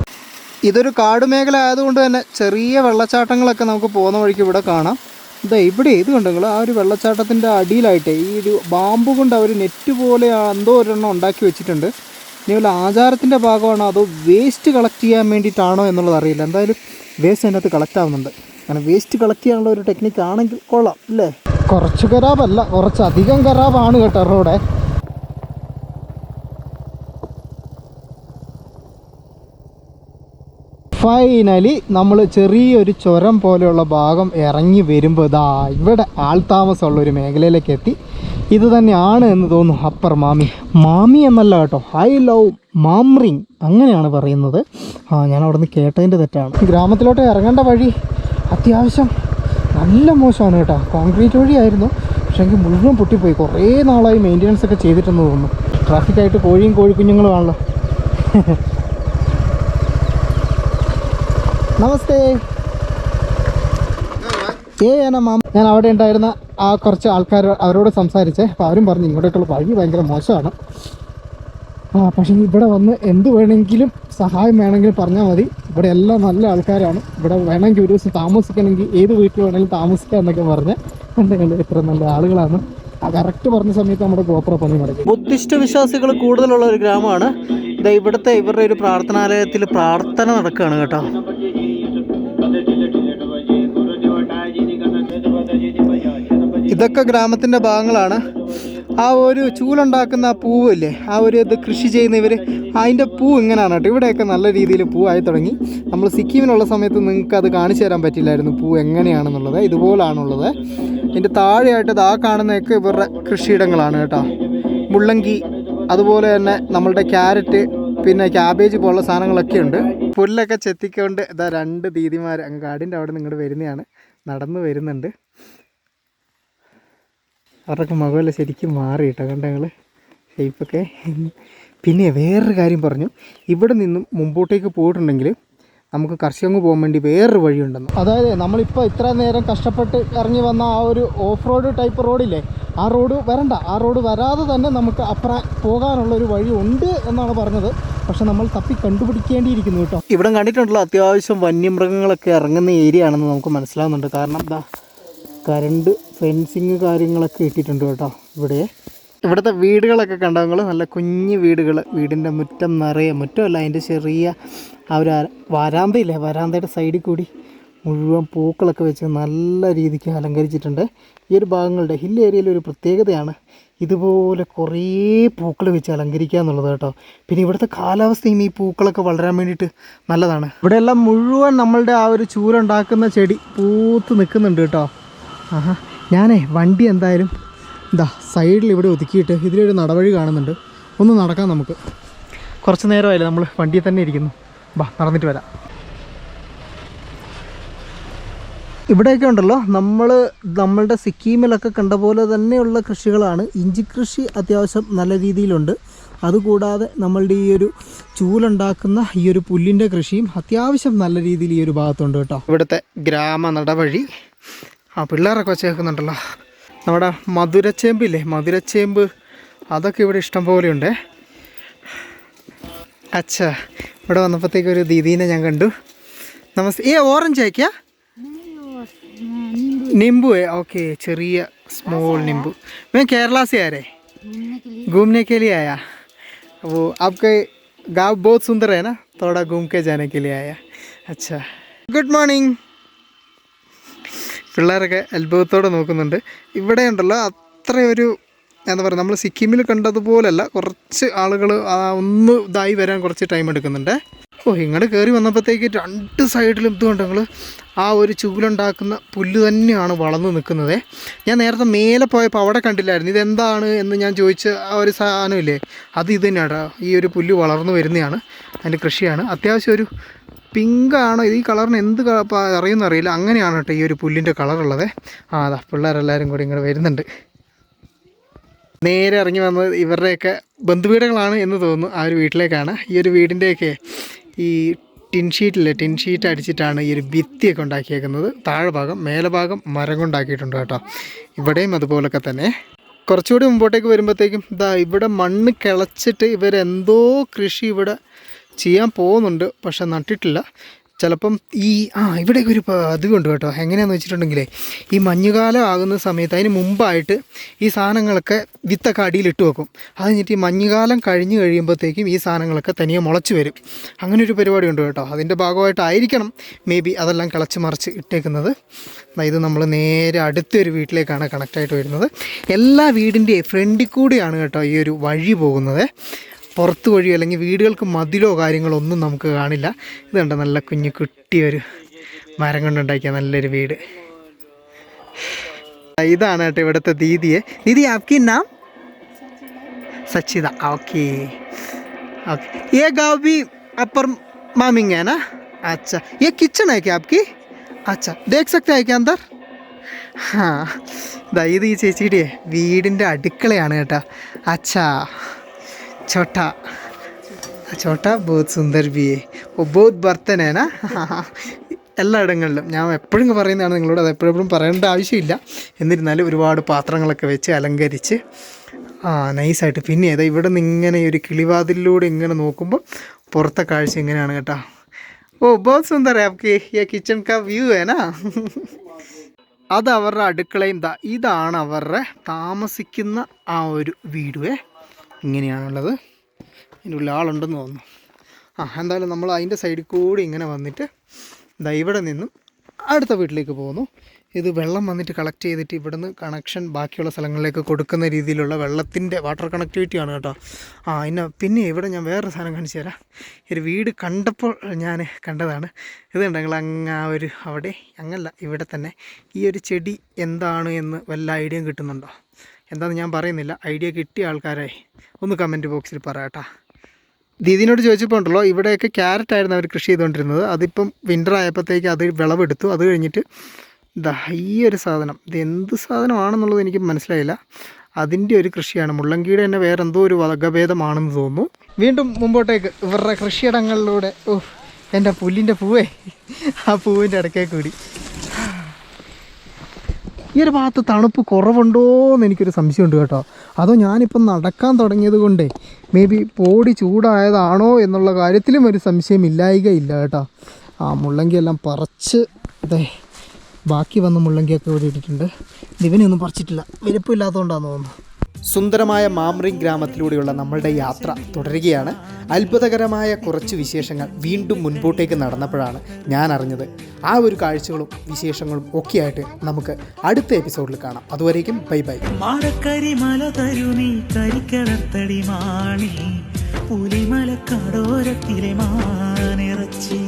ഇതൊരു കാട് മേഖല ആയതുകൊണ്ട് തന്നെ ചെറിയ വെള്ളച്ചാട്ടങ്ങളൊക്കെ നമുക്ക് പോകുന്ന വഴിക്ക് ഇവിടെ കാണാം. ഇതാ ഇവിടെ ഇത് കണ്ടു നിങ്ങൾ ആ ഒരു വെള്ളച്ചാട്ടത്തിന്റെ അടിയിലായിട്ട് ഈ ഒരു ബാമ്പ് കൊണ്ട് അവർ നെറ്റ് പോലെ എന്തോ ഒരെണ്ണം ഉണ്ടാക്കി വെച്ചിട്ടുണ്ട്. ഇനി വല്ല ആചാരത്തിന്റെ ഭാഗമാണോ അതോ വേസ്റ്റ് കളക്ട് ചെയ്യാൻ വേണ്ടിയിട്ടാണോ എന്നുള്ളത് അറിയില്ല. എന്തായാലും വേസ്റ്റ് അതിനകത്ത് കളക്ട് ആവുന്നുണ്ട്. അങ്ങനെ വേസ്റ്റ് കളക്ട് ചെയ്യാനുള്ള ഒരു ടെക്നിക്ക് ആണെങ്കിൽ കൊള്ളാം അല്ലേ? കുറച്ച് ഖരാബല്ല കുറച്ചധികം ഖരാബാണ് കേട്ടോ റോഡേ. ഫൈനലി നമ്മൾ ചെറിയൊരു ചുരം പോലെയുള്ള ഭാഗം ഇറങ്ങി വരുമ്പോൾ ഇതാ ഇവിടെ ആൾതാമസമുള്ള ഒരു മേഖലയിലേക്ക് എത്തി. ഇത് തന്നെയാണ് എന്ന് തോന്നുന്നു അപ്പർ മാമി. മാമി എന്നല്ല കേട്ടോ ഐ ലവ് മാമ്രിങ് അങ്ങനെയാണ് പറയുന്നത്. ആ ഞാൻ അവിടെ നിന്ന് കേട്ടതിന്റെ തെറ്റാണ്. ഗ്രാമത്തിലോട്ട് ഇറങ്ങേണ്ട വഴി അത്യാവശ്യം നല്ല മോശമാണ് കേട്ടോ. കോൺക്രീറ്റ് വഴിയായിരുന്നു. പക്ഷേ മുഴുവൻ പൊട്ടിപ്പോയി. കുറേ നാളായി മെയിന്റനൻസ് ഒക്കെ ചെയ്തിട്ടെന്ന് തോന്നുന്നു. ട്രാഫിക്കായിട്ട് കോഴിയും കോഴിക്കുഞ്ഞുങ്ങളുമാണല്ലോ നമസ്തേ. ഏ മാം ഞാൻ അവിടെ ഉണ്ടായിരുന്ന ആ കുറച്ച് ആൾക്കാർ അവരോട് സംസാരിച്ചേ. അപ്പോൾ അവരും പറഞ്ഞു ഇങ്ങോട്ടേക്കുള്ള വഴി ഭയങ്കര മോശമാണ്. ആ പക്ഷേ ഇവിടെ വന്ന് എന്ത് വേണമെങ്കിലും സഹായം വേണമെങ്കിൽ പറഞ്ഞാൽ മതി. ഇവിടെ എല്ലാം നല്ല ആൾക്കാരാണ്. ഇവിടെ വേണമെങ്കിൽ ഒരു ദിവസം താമസിക്കണമെങ്കിൽ ഏത് വീട്ടിൽ വേണമെങ്കിലും താമസിക്കാം എന്നൊക്കെ പറഞ്ഞ്. എന്തെങ്കിലും ഇത്ര നല്ല ആളുകളാണ്. കറക്റ്റ് പറഞ്ഞ സമയത്ത് നമ്മുടെ ഗോപ്ര പണി നടക്കും ബുദ്ധിസ്റ്റ് വിശ്വാസികൾ കൂടുതലുള്ള ഒരു ഗ്രാമമാണ്. ഇവിടുത്തെ ഇവരുടെ ഒരു പ്രാർത്ഥനാലയത്തിൽ പ്രാർത്ഥന നടക്കുകയാണ് കേട്ടോ. ഇതൊക്കെ ഗ്രാമത്തിന്റെ ഭാഗങ്ങളാണ്. ആ ഒരു ചൂലുണ്ടാക്കുന്ന ആ പൂവില്ലേ ആ ഒരു ഇത് കൃഷി ചെയ്യുന്ന ഇവർ അതിന്റെ പൂ ഇങ്ങനെയാണ് കേട്ടോ. ഇവിടെയൊക്കെ നല്ല രീതിയിൽ പൂവായി തുടങ്ങി. നമ്മൾ സിക്കിമിനുള്ള സമയത്ത് നിങ്ങൾക്ക് അത് കാണിച്ചു തരാൻ പറ്റില്ലായിരുന്നു പൂ എങ്ങനെയാണെന്നുള്ളത് ഇതുപോലാണുള്ളത്. ഇതിന്റെ താഴെയായിട്ട് ഇത് ആ കാണുന്നതൊക്കെ ഇവരുടെ കൃഷിയിടങ്ങളാണ് കേട്ടോ. മുള്ളങ്കി അതുപോലെ തന്നെ നമ്മളുടെ ക്യാരറ്റ് പിന്നെ ക്യാബേജ് പോലുള്ള സാധനങ്ങളൊക്കെ ഉണ്ട്. പുല്ലൊക്കെ ചെത്തിക്കൊണ്ട് ഇതാ രണ്ട് ദീദിമാർ അങ്ങ് കാടിന്റെ അവിടെ ഇങ്ങോട്ട് വരുന്നതാണ് നടന്നു വരുന്നുണ്ട്. അവരുടെയൊക്കെ മുഖമല്ല ശരിക്കും മാറി കേട്ടോ. കണ്ട ഞങ്ങൾ ഷേപ്പൊക്കെ പിന്നെ വേറൊരു കാര്യം പറഞ്ഞു. ഇവിടെ നിന്നും മുമ്പോട്ടേക്ക് പോയിട്ടുണ്ടെങ്കിൽ നമുക്ക് കർഷകങ്ങ് പോകാൻ വേണ്ടി വേറൊരു വഴിയുണ്ടെന്ന്. അതായത് നമ്മളിപ്പോൾ ഇത്ര നേരം കഷ്ടപ്പെട്ട് ഇറങ്ങി വന്ന ആ ഒരു ഓഫ് റോഡ് ടൈപ്പ് റോഡില്ലേ ആ റോഡ് വരണ്ട. ആ റോഡ് വരാതെ തന്നെ നമുക്ക് അപ്പുറ പോകാനുള്ള ഒരു വഴി ഉണ്ട് എന്നാണ് പറഞ്ഞത്. പക്ഷെ നമ്മൾ തപ്പി കണ്ടുപിടിക്കേണ്ടിയിരിക്കുന്നു കേട്ടോ. ഇവിടെ കണ്ടിട്ടുണ്ടല്ലോ അത്യാവശ്യം വന്യമൃഗങ്ങളൊക്കെ ഇറങ്ങുന്ന ഏരിയ ആണെന്ന് നമുക്ക് മനസ്സിലാവുന്നുണ്ട്. കാരണം എന്താ കരണ്ട് ഫെൻസിങ് കാര്യങ്ങളൊക്കെ ഇട്ടിട്ടുണ്ട് കേട്ടോ ഇവിടെ. ഇവിടുത്തെ വീടുകളൊക്കെ കണ്ടവങ്ങൾ നല്ല കുഞ്ഞു വീടുകൾ വീടിന്റെ മുറ്റം നിറയെ മുറ്റമല്ല അതിന്റെ ചെറിയ ആ ഒരു വരാന്തയില്ലേ? വരാന്തയുടെ സൈഡിൽ കൂടി മുഴുവൻ പൂക്കളൊക്കെ വെച്ച് നല്ല രീതിക്ക് അലങ്കരിച്ചിട്ടുണ്ട്. ഈ ഒരു ഭാഗങ്ങളുടെ ഹിൽ ഏരിയയിൽ ഒരു പ്രത്യേകതയാണ് ഇതുപോലെ കുറേ പൂക്കൾ വെച്ച് അലങ്കരിക്കുക എന്നുള്ളത് കേട്ടോ. പിന്നെ ഇവിടുത്തെ കാലാവസ്ഥയും ഈ പൂക്കളൊക്കെ വളരാൻ വേണ്ടിയിട്ട് നല്ലതാണ്. ഇവിടെയെല്ലാം മുഴുവൻ നമ്മളുടെ ആ ഒരു ചൂലുണ്ടാക്കുന്ന ചെടി പൂത്ത് നിൽക്കുന്നുണ്ട് കേട്ടോ. ആഹാ ഞാനേ വണ്ടി എന്തായാലും ഇതാ സൈഡിൽ ഇവിടെ ഒതുക്കിയിട്ട് ഇതിലൊരു നടവഴി കാണുന്നുണ്ട്. ഒന്ന് നടക്കാം നമുക്ക്. കുറച്ച് നേരമായില്ലേ നമ്മൾ വണ്ടിയിൽ തന്നെ ഇരിക്കുന്നു. ബാ നടന്നിട്ട് വരാം. ഇവിടെയൊക്കെ ഉണ്ടല്ലോ നമ്മൾ നമ്മളുടെ സിക്കിമിലൊക്കെ കണ്ട പോലെ തന്നെയുള്ള കൃഷികളാണ്. ഇഞ്ചി കൃഷി അത്യാവശ്യം നല്ല രീതിയിലുണ്ട്. അതുകൂടാതെ നമ്മളുടെ ഈ ഒരു ചൂലുണ്ടാക്കുന്ന ഈ ഒരു പുല്ലിന്റെ കൃഷിയും അത്യാവശ്യം നല്ല രീതിയിൽ ഈ ഒരു ഭാഗത്തുണ്ട് കേട്ടോ. ഇവിടുത്തെ ഗ്രാമ നടവഴി. ആ പിള്ളേരൊക്കെ വെച്ചേക്കുന്നുണ്ടല്ലോ നമ്മുടെ മധുരച്ചേമ്പില്ലേ മധുരച്ചേമ്പ് അതൊക്കെ ഇവിടെ ഇഷ്ടം പോലെയുണ്ട് അച്ഛാ ഇവിടെ വന്നപ്പോഴത്തേക്ക് ഒരു ദീദീനെ ഞാൻ കണ്ടു നമസ്തേ ഏ ഓറഞ്ച് ആക്കിയാ नींबू है ओके ചെറിയ स्मॉल नींबू मैं केरला से आ रहे घूमने के लिए आया वो आपके गांव बहुत सुंदर है ना थोड़ा घूम के जाने के लिए आया अच्छा ഗുഡ് മോർണിംഗ് പിള്ളേരൊക്കെ അത്ഭുതത്തോടെ നോക്കുന്നുണ്ട്. ഇവിടെ ഉണ്ടല്ലോ അത്രയൊരു എന്താ പറയുക നമ്മൾ സിക്കിമിൽ കണ്ടതുപോലല്ല കുറച്ച് ആളുകൾ ഒന്ന് ഇതായി വരാൻ കുറച്ച് ടൈം എടുക്കുന്നുണ്ട്. ഓ ഇങ്ങോട്ട് കയറി വന്നപ്പോഴത്തേക്ക് രണ്ട് സൈഡിലും ഇതുകൊണ്ട് നിങ്ങൾ ആ ഒരു ചൂലുണ്ടാക്കുന്ന പുല്ല് തന്നെയാണ് വളർന്നു നിൽക്കുന്നത്. ഞാൻ നേരത്തെ മേലെ പോയപ്പോൾ അവിടെ കണ്ടില്ലായിരുന്നു. ഇതെന്താണ് എന്ന് ഞാൻ ചോദിച്ച ആ ഒരു സാധനമില്ലേ അത് ഇത് തന്നെയാണ് ഈ ഒരു പുല്ല് വളർന്നു വരുന്നതാണ്. അതിന്റെ കൃഷിയാണ്. അത്യാവശ്യം ഒരു പിങ്ക് ആണോ ഈ കളറിന് എന്ത് അറിയുമെന്ന് അറിയില്ല. അങ്ങനെയാണ് കേട്ടോ ഈ ഒരു പുല്ലിന്റെ കളറുള്ളത് ആ അതാ പിള്ളേരെല്ലാവരും കൂടി ഇങ്ങോട്ട് വരുന്നുണ്ട്. നേരെ ഇറങ്ങി വന്നത് ഇവരുടെയൊക്കെ ബന്ധുവീടുകളാണ് എന്ന് തോന്നുന്നു ആ ഒരു വീട്ടിലേക്കാണ്. ഈ ഒരു വീടിന്റെയൊക്കെ ഈ ടിൻ ഷീറ്റില്ലേ ടിൻ ഷീറ്റ് അടിച്ചിട്ടാണ് ഈ ഒരു ഭിത്തിയൊക്കെ ഉണ്ടാക്കിയേക്കുന്നത്. താഴെ മേലഭാഗം മേലെ ഭാഗം മരം കൊണ്ടാക്കിയിട്ടുണ്ട് കേട്ടോ. ഇവിടെയും അതുപോലൊക്കെ തന്നെ. കുറച്ചുകൂടി മുമ്പോട്ടേക്ക് വരുമ്പോഴത്തേക്കും ഇതാ ഇവിടെ മണ്ണ് കിളച്ചിട്ട് ഇവരെന്തോ കൃഷി ഇവിടെ ചെയ്യാൻ പോകുന്നുണ്ട് പക്ഷെ നട്ടിട്ടില്ല. ചിലപ്പം ഈ ആ ഇവിടെയൊക്കെ ഒരു പതിവുണ്ട് കേട്ടോ. എങ്ങനെയാണെന്ന് വെച്ചിട്ടുണ്ടെങ്കിലേ ഈ മഞ്ഞുകാലം ആകുന്ന സമയത്ത് അതിന് മുമ്പായിട്ട് ഈ സാധനങ്ങളൊക്കെ വിത്തൊക്കെ അടിയിലിട്ട് വെക്കും. അത് കഴിഞ്ഞിട്ട് ഈ മഞ്ഞുകാലം കഴിഞ്ഞ് കഴിയുമ്പോഴത്തേക്കും ഈ സാധനങ്ങളൊക്കെ തനിയെ മുളച്ച് വരും. അങ്ങനെ ഒരു പരിപാടി ഉണ്ട് കേട്ടോ. അതിന്റെ ഭാഗമായിട്ടായിരിക്കണം മേ ബി അതെല്ലാം കിളച്ച് മറിച്ച് ഇട്ടേക്കുന്നത്. ഇത് നമ്മൾ നേരെ അടുത്തൊരു വീട്ടിലേക്കാണ് കണക്റ്റായിട്ട് വരുന്നത്. എല്ലാ വീടിന്റെ ഫ്രണ്ടിൽ കൂടിയാണ് കേട്ടോ ഈ ഒരു വഴി പോകുന്നത്. പുറത്ത് വഴിയോ അല്ലെങ്കിൽ വീടുകൾക്ക് മതിലോ കാര്യങ്ങളോ ഒന്നും നമുക്ക് കാണില്ല ഇത് കണ്ടോ നല്ല കുഞ്ഞു കുട്ടിയൊരു മരം കൊണ്ടുണ്ടാക്കിയ നല്ലൊരു വീട് ഇതാണ് കേട്ടോ ഇവിടുത്തെ ദീദിയെ ദീദി ആപ്കി നാം സച്ചിത ഓക്കെ ओके ये गांव भी अपर मामिंग है ना अच्छा ये किचन है क्या आपकी अच्छा देख सकते हैं क्या अंदर हाँ ദാ ഇത് ഈ ചേച്ചിയുടെ വീടിൻ്റെ അടുക്കളയാണ് കേട്ടോ അച്ഛാ छोटा ചോട്ടാ ബോത് സുന്ദർ ബിയെ ഓ ബോത് എല്ലാ എല്ലായിടങ്ങളിലും. ഞാൻ എപ്പോഴും പറയുന്നതാണ് നിങ്ങളോട് അത് എപ്പോഴും പറയേണ്ട ആവശ്യമില്ല. എന്നിരുന്നാലും ഒരുപാട് പാത്രങ്ങളൊക്കെ വെച്ച് അലങ്കരിച്ച് ആ നൈസായിട്ട്. പിന്നെ ഏതാ ഇവിടെ നിന്ന് ഇങ്ങനെ ഒരു കിളിവാതിലിലൂടെ ഇങ്ങനെ നോക്കുമ്പോൾ പുറത്തെ കാഴ്ച ഇങ്ങനെയാണ് കേട്ടോ. ഓ ബോത് സുന്ദർ ഈ കിച്ചൺ കാ വ്യൂ ഏനാ അത് അവരുടെ അടുക്കളയും ഇതാണ് അവരുടെ താമസിക്കുന്ന ആ ഒരു വീടുവേ ഇങ്ങനെയാണുള്ളത്. അതിന്റെ ഉള്ളിൽ ആളുണ്ടെന്ന് തോന്നുന്നു. ആ എന്തായാലും നമ്മൾ അതിന്റെ സൈഡിൽ കൂടി ഇങ്ങനെ വന്നിട്ട് ദാ ഇവിടെ നിന്നും അടുത്ത വീട്ടിലേക്ക് പോകുന്നു. ഇത് വെള്ളം വന്നിട്ട് കളക്ട് ചെയ്തിട്ട് ഇവിടുന്ന് കണക്ഷൻ ബാക്കിയുള്ള സ്ഥലങ്ങളിലേക്ക് കൊടുക്കുന്ന രീതിയിലുള്ള വെള്ളത്തിന്റെ വാട്ടർ കണക്ടിവിറ്റി ആണ് കേട്ടോ. ആ ഇന്ന പിന്നെ ഇവിടെ ഞാൻ വേറൊരു സാധനം കാണിച്ചു തരാം. ഒരു വീട് കണ്ടപ്പോൾ ഞാൻ കണ്ടതാണ്. ഇത് കണ്ടോ നിങ്ങൾ അങ്ങ് ആ ഒരു അവിടെ അങ്ങല്ല ഇവിടെ തന്നെ ഈ ഒരു ചെടി എന്താണ് എന്ന് വല്ല ഐഡിയയും കിട്ടുന്നുണ്ടോ? എന്താണെന്ന് ഞാൻ പറയുന്നില്ല. ഐഡിയ കിട്ടിയ ആൾക്കാരെ ഒന്ന് കമന്റ് ബോക്സിൽ പറയാട്ടാ. ദീദിനോട് ചോദിച്ചപ്പോൾ ഉണ്ടല്ലോ ഇവിടെയൊക്കെ ക്യാരറ്റ് ആയിരുന്നു അവർ കൃഷി ചെയ്തുകൊണ്ടിരുന്നത് അതിപ്പം വിന്റർ ആയപ്പോഴത്തേക്ക് അത് വിളവെടുത്തു. അത് കഴിഞ്ഞിട്ട് ദാ ഈ ഒരു സാധനം. ഇത് എന്ത് സാധനമാണെന്നുള്ളത് എനിക്ക് മനസ്സിലായില്ല. അതിന്റെ ഒരു കൃഷിയാണ്. മുള്ളങ്കിയുടെ തന്നെ വേറെ എന്തോ ഒരു വകഭേദമാണെന്ന് തോന്നുന്നു. വീണ്ടും മുമ്പോട്ടേക്ക്. ഇവരുടെ കൃഷിയിടങ്ങളിലൂടെ ഓ എന്റെ പുല്ലിന്റെ പൂവേ. ആ പൂവിന്റെ ഇടയ്ക്കേ കൂടി. ഈ ഒരു ഭാഗത്ത് തണുപ്പ് കുറവുണ്ടോ എന്ന് എനിക്കൊരു സംശയമുണ്ട് കേട്ടോ. അതോ ഞാനിപ്പം നടക്കാൻ തുടങ്ങിയത് കൊണ്ടേ മേ ബി ബോഡി ചൂടായതാണോ എന്നുള്ള കാര്യത്തിലും ഒരു സംശയം ഇല്ലായികയില്ല കേട്ടോ. ആ മുള്ളങ്കിയെല്ലാം പറിച്ച് അതെ ബാക്കി വന്ന മുള്ളങ്കിയൊക്കെ ഇവിടെ ഇട്ടിട്ടുണ്ട്. ഇവനെയൊന്നും പറിച്ചിട്ടില്ല. വലിപ്പമില്ലാത്തതുകൊണ്ടാണെന്ന് തോന്നുന്നു. സുന്ദരമായ മാമ്രിങ് ഗ്രാമത്തിലൂടെയുള്ള നമ്മളുടെ യാത്ര തുടരുകയാണ്. അത്ഭുതകരമായ കുറച്ച് വിശേഷങ്ങൾ വീണ്ടും മുൻപോട്ടേക്ക് നടന്നപ്പോഴാണ് ഞാൻ അറിഞ്ഞത്. ആ ഒരു കാഴ്ചകളും വിശേഷങ്ങളും ഒക്കെയായിട്ട് നമുക്ക് അടുത്ത എപ്പിസോഡിൽ കാണാം. അതുവരേക്കും ബൈ ബൈ. പുലിമല കടോരത്തിലെ മാനിറച്ചി.